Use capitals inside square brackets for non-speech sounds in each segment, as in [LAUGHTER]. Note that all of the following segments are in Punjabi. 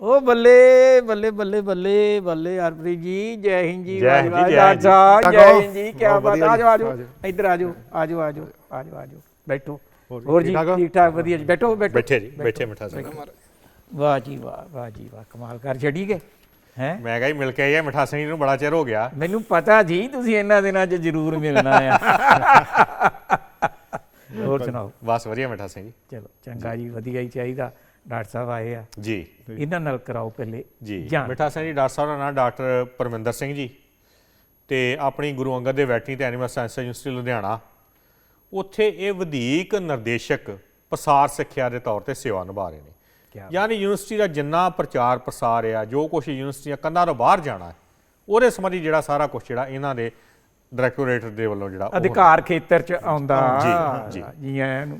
ਉਹ ਬੱਲੇ ਬੱਲੇ ਬੱਲੇ ਬੱਲੇ ਬੱਲੇ ਹਰਪ੍ਰੀਤ ਜੀ ਜੈ ਹਿੰਦ ਜੀ ਜੈ ਹਿੰਦ ਜੀ, ਵਾਹਿਗੁਰੂ ਜੈ ਹਿੰਦ ਜੀ। ਸਾਹਿਬ, ਜੈ। ਕਾਕਾ, ਹਿੰਦ ਜੀ ਕੀ ਬਹੁਤ ਬਾਤ ਵਧੀਆ ਆਜੋ ਜੀ, ਆਜੋ ਆਜੋ। ਇੱਧਰ ਆਜੋ ਆਜੋ ਆਜੋ ਆਜੋ ਆਜੋ ਬੈਠੋ। ਹੋਰ ਹੋਰ ਜੀ ਠੀਕ ਠਾਕ ਹੋ? ਠੀਕ ਠਾਕ ਵਧੀਆ ਜੀ ਬੈਠੋ ਬੈਠੋ। ਬੈਠੇ ਜੀ ਬੈਠੇ। ਮਿੱਠਾ ਸਿੰਘ। ਵਾਹ ਜੀ ਵਾਹ ਵਾਹ ਜੀ ਵਾਹ ਕਮਾਲ ਕਰ ਛੱਡੀ ਗਏ ਹੈ? ਮੈਂ ਕਿਹਾ ਜੀ ਮਿਲ ਕੇ ਆਇਆ ਮਿੱਠਾ ਸਿੰਘ ਜੀ ਨੂੰ ਬੜਾ ਚਿਰ ਹੋ ਗਿਆ। ਮੈਨੂੰ ਪਤਾ ਜੀ ਤੁਸੀਂ ਇਹਨਾਂ ਦਿਨਾਂ 'ਚ ਜ਼ਰੂਰ ਮਿਲਣਾ ਆ। [LAUGHS] ਹੋਰ ਸੁਣਾਓ? ਬਸ ਵਧੀਆ ਮਿੱਠਾ ਸਿੰਘ ਜੀ। ਚਲੋ ਚੰਗਾ ਜੀ ਵਧੀਆ ਹੀ ਚਾਹੀਦਾ। ਡਾਕਟਰ ਸਾਹਿਬ ਆਏ ਆ। ਜੀ। ਇਹਨਾਂ ਨਾਲ ਕਰਾਓ ਪਹਿਲੇ ਜੀ। ਮਿੱਠਾ ਸਿੰਘ ਜੀ ਡਾਕਟਰ ਸਾਹਿਬ ਦਾ ਨਾਮ ਡਾਕਟਰ ਪਰਮਿੰਦਰ ਸਿੰਘ ਜੀ। ਤੇ ਆਪਣੀ ਗੁਰੂ ਅੰਗਦ ਦੇ ਵੈਟਰਨਰੀ ਤੇ ਐਨੀਮਲ ਸਾਇੰਸ ਯੂਨੀਵਰਸਿਟੀ ਲੁਧਿਆਣਾ। ਉੱਥੇ ਇਹ ਵਧੇਕ ਨਿਰਦੇਸ਼ਕ ਪ੍ਰਸਾਰ ਸਿੱਖਿਆ ਦੇ ਤੌਰ ਤੇ ਸੇਵਾ ਨਿਭਾ ਰਹੇ ਨੇ। ਯਾਨੀ ਯੂਨੀਵਰਸਿਟੀ ਦਾ ਜਿੰਨਾ ਪ੍ਰਚਾਰ ਪ੍ਰਸਾਰ ਆ ਜੋ ਕੁਝ ਯੂਨੀਵਰਸਿਟੀਆਂ ਕੰਧਾਂ ਤੋਂ ਬਾਹਰ ਜਾਣਾ ਉਹਦੇ ਸੰਬੰਧੀ ਜਿਹੜਾ ਸਾਰਾ ਕੁਝ ਜਿਹੜਾ ਇਹਨਾਂ ਦੇ ਡਾਇਰੈਕਟੋਰੇਟ ਦੇ ਵੱਲੋਂ ਜਿਹੜਾ ਅਧਿਕਾਰ ਖੇਤਰ 'ਚ ਆਉਂਦਾ। ਜੀ, ਜੀ।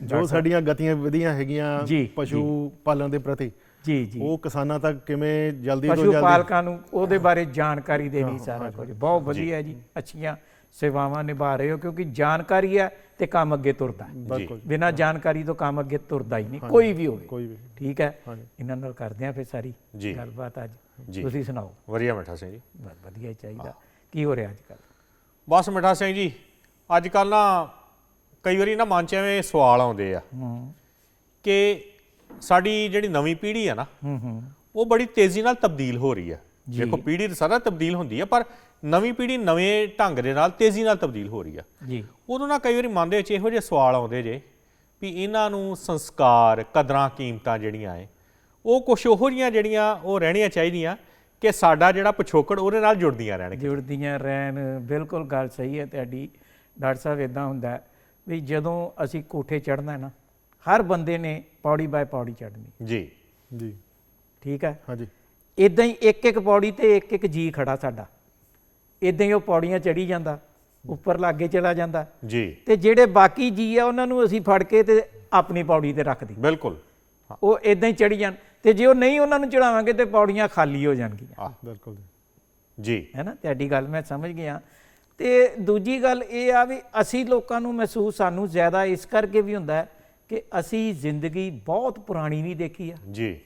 ਜੀ ਸਾਡੀਆਂ ਗਤੀਆਂ ਵਿਧੀਆਂ ਹੈਗੀਆਂ ਪਸ਼ੂ ਪਾਲਣ ਦੇ ਪ੍ਰਤੀ ਜੀ ਜੀ। ਉਹ ਕਿਸਾਨਾਂ ਤੱਕ ਕਿਵੇਂ ਜਲਦੀ ਤੋਂ ਪਸ਼ੂ ਜਲਦੀ ਪਾਲਕਾਂ ਨੂੰ ਉਹਦੇ ਬਾਰੇ ਜਾਣਕਾਰੀ ਦੇਣੀ ਸਾਰਾ ਕੁਝ। ਬਹੁਤ ਵਧੀਆ ਹੈ ਜੀ ਅੱਛੀਆਂ ਸੇਵਾਵਾਂ ਨਿਭਾ ਰਹੇ ਹੋ ਕਿਉਂਕਿ ਜਾਣਕਾਰੀ ਹੈ ਤੇ ਕੰਮ ਅੱਗੇ ਤੁਰਦਾ ਹੈ। ਬਿਲਕੁਲ ਬਿਨਾਂ ਜਾਣਕਾਰੀ ਤੋਂ ਕੰਮ ਅੱਗੇ ਤੁਰਦਾ ਹੀ ਨਹੀਂ ਕੋਈ ਵੀ ਹੋਵੇ। ਕੋਈ ਵੀ। ਠੀਕ ਹੈ। ਇਹਨਾਂ ਨਾਲ ਕਰਦੇ ਆ ਫਿਰ ਸਾਰੀ। ਗੱਲਬਾਤ ਅੱਜ। ਤੁਸੀਂ ਸੁਣਾਓ। ਵਧੀਆ ਮਿੱਠਾ ਸਿੰਘ ਜੀ। ਬਸ ਵਧੀਆ ਚਾਹੀਦਾ। ਕੀ ਹੋ ਰਿਹਾ ਅੱਜ ਕੱਲ ਬਸ ਮਿੱਠਾ ਸਿੰਘ ਜੀ ਅੱਜ ਕੱਲ ਨਾ ਕਈ ਵਾਰੀ ਨਾ ਮਨ ਚ ਐਵੇਂ ਸਵਾਲ ਆਉਂਦੇ ਆ ਹੂੰ। ਕਿ ਸਾਡੀ ਜਿਹੜੀ ਨਵੀਂ ਪੀੜ੍ਹੀ ਆ ਨਾ ਹੂੰ ਹੂੰ। ਉਹ ਬੜੀ ਤੇਜ਼ੀ ਨਾਲ ਤਬਦੀਲ ਹੋ ਰਹੀ ਆ। ਦੇਖੋ ਪੀੜ੍ਹੀ ਤਾਂ ਸਾਰਾ ਤਬਦੀਲ ਹੁੰਦੀ ਆ ਪਰ ਨਵੀਂ ਪੀੜ੍ਹੀ ਨਵੇਂ ਢੰਗ ਦੇ ਨਾਲ ਤੇਜ਼ੀ ਨਾਲ ਤਬਦੀਲ ਹੋ ਰਹੀ ਆ। ਜੀ। ਉਦੋਂ ਨਾ ਕਈ ਵਾਰੀ ਮਨ ਦੇ ਵਿੱਚ ਇਹੋ ਜਿਹੇ ਸਵਾਲ ਆਉਂਦੇ ਜੇ ਵੀ ਇਹਨਾਂ ਨੂੰ ਸੰਸਕਾਰ ਕਦਰਾਂ ਕੀਮਤਾਂ ਜਿਹੜੀਆਂ ਐ ਉਹ ਕੁਝ ਉਹੋ ਜਿਹੀਆਂ ਜਿਹੜੀਆਂ ਉਹ ਰਹਿਣੀਆਂ ਚਾਹੀਦੀਆਂ ਕਿ ਸਾਡਾ ਜਿਹੜਾ ਪਿਛੋਕੜ ਉਹਦੇ ਨਾਲ ਜੁੜਦੀਆਂ ਰਹਿਣਗੀਆਂ। ਜੁੜਦੀਆਂ ਰਹਿਣ ਬਿਲਕੁਲ ਗੱਲ ਸਹੀ ਹੈ ਤੁਹਾਡੀ। ਡਾਕਟਰ ਸਾਹਿਬ ਇਦਾਂ ਹੁੰਦਾ ਵੀ ਜਦੋਂ ਅਸੀਂ ਕੋਠੇ ਚੜ੍ਹਨਾ ਹੈ ਨਾ ਹਰ ਬੰਦੇ ਨੇ ਪੌੜੀ ਬਾਏ ਪੌੜੀ ਚੜ੍ਹਨੀ ਜੀ। ਜੀ। ਠੀਕ ਹੈ? ਹਾਂਜੀ। ਇਦਾਂ ਹੀ ਇੱਕ ਇੱਕ ਪੌੜੀ ਤੇ ਇੱਕ ਇੱਕ ਜੀ ਖੜਾ ਸਾਡਾ। ਇਦਾਂ ਹੀ ਉਹ ਪੌੜੀਆਂ ਚੜੀ ਜਾਂਦਾ ਉੱਪਰ ਲਾਗੇ ਚਲਾ ਜਾਂਦਾ। ਜੀ। ਤੇ ਜਿਹੜੇ ਬਾਕੀ ਜੀ ਆ ਉਹਨਾਂ ਨੂੰ ਅਸੀਂ ਫੜ ਕੇ ਤੇ ਆਪਣੀ ਪੌੜੀ ਤੇ ਰੱਖ ਦਈਏ। ਬਿਲਕੁਲ। ਉਹ ਇਦਾਂ ਹੀ ਚੜੀ ਜਾਣ। ਤੇ ਜੇ ਉਹ ਨਹੀਂ ਉਹਨਾਂ ਨੂੰ ਚੜਾਵਾਂਗੇ ਤੇ ਪੌੜੀਆਂ ਖਾਲੀ ਹੋ ਜਾਣਗੀਆਂ। ਆਹ, ਬਿਲਕੁਲ ਜੀ। ਹੈ ਨਾ? ਤੁਹਾਡੀ ਗੱਲ ਮੈਂ ਸਮਝ ਗਿਆ। ਤੇ ਦੂਜੀ ਗੱਲ ਇਹ ਆ ਵੀ ਅਸੀਂ ਲੋਕਾਂ ਨੂੰ ਮਹਿਸੂਸ ਸਾਨੂੰ ਜ਼ਿਆਦਾ ਇਸ ਕਰਕੇ ਵੀ ਹੁੰਦਾ ਹੈ ਕਿ ਅਸੀਂ ਜ਼ਿੰਦਗੀ ਬਹੁਤ ਪੁਰਾਣੀ ਵੀ ਦੇਖੀ ਆ। ਜੀ।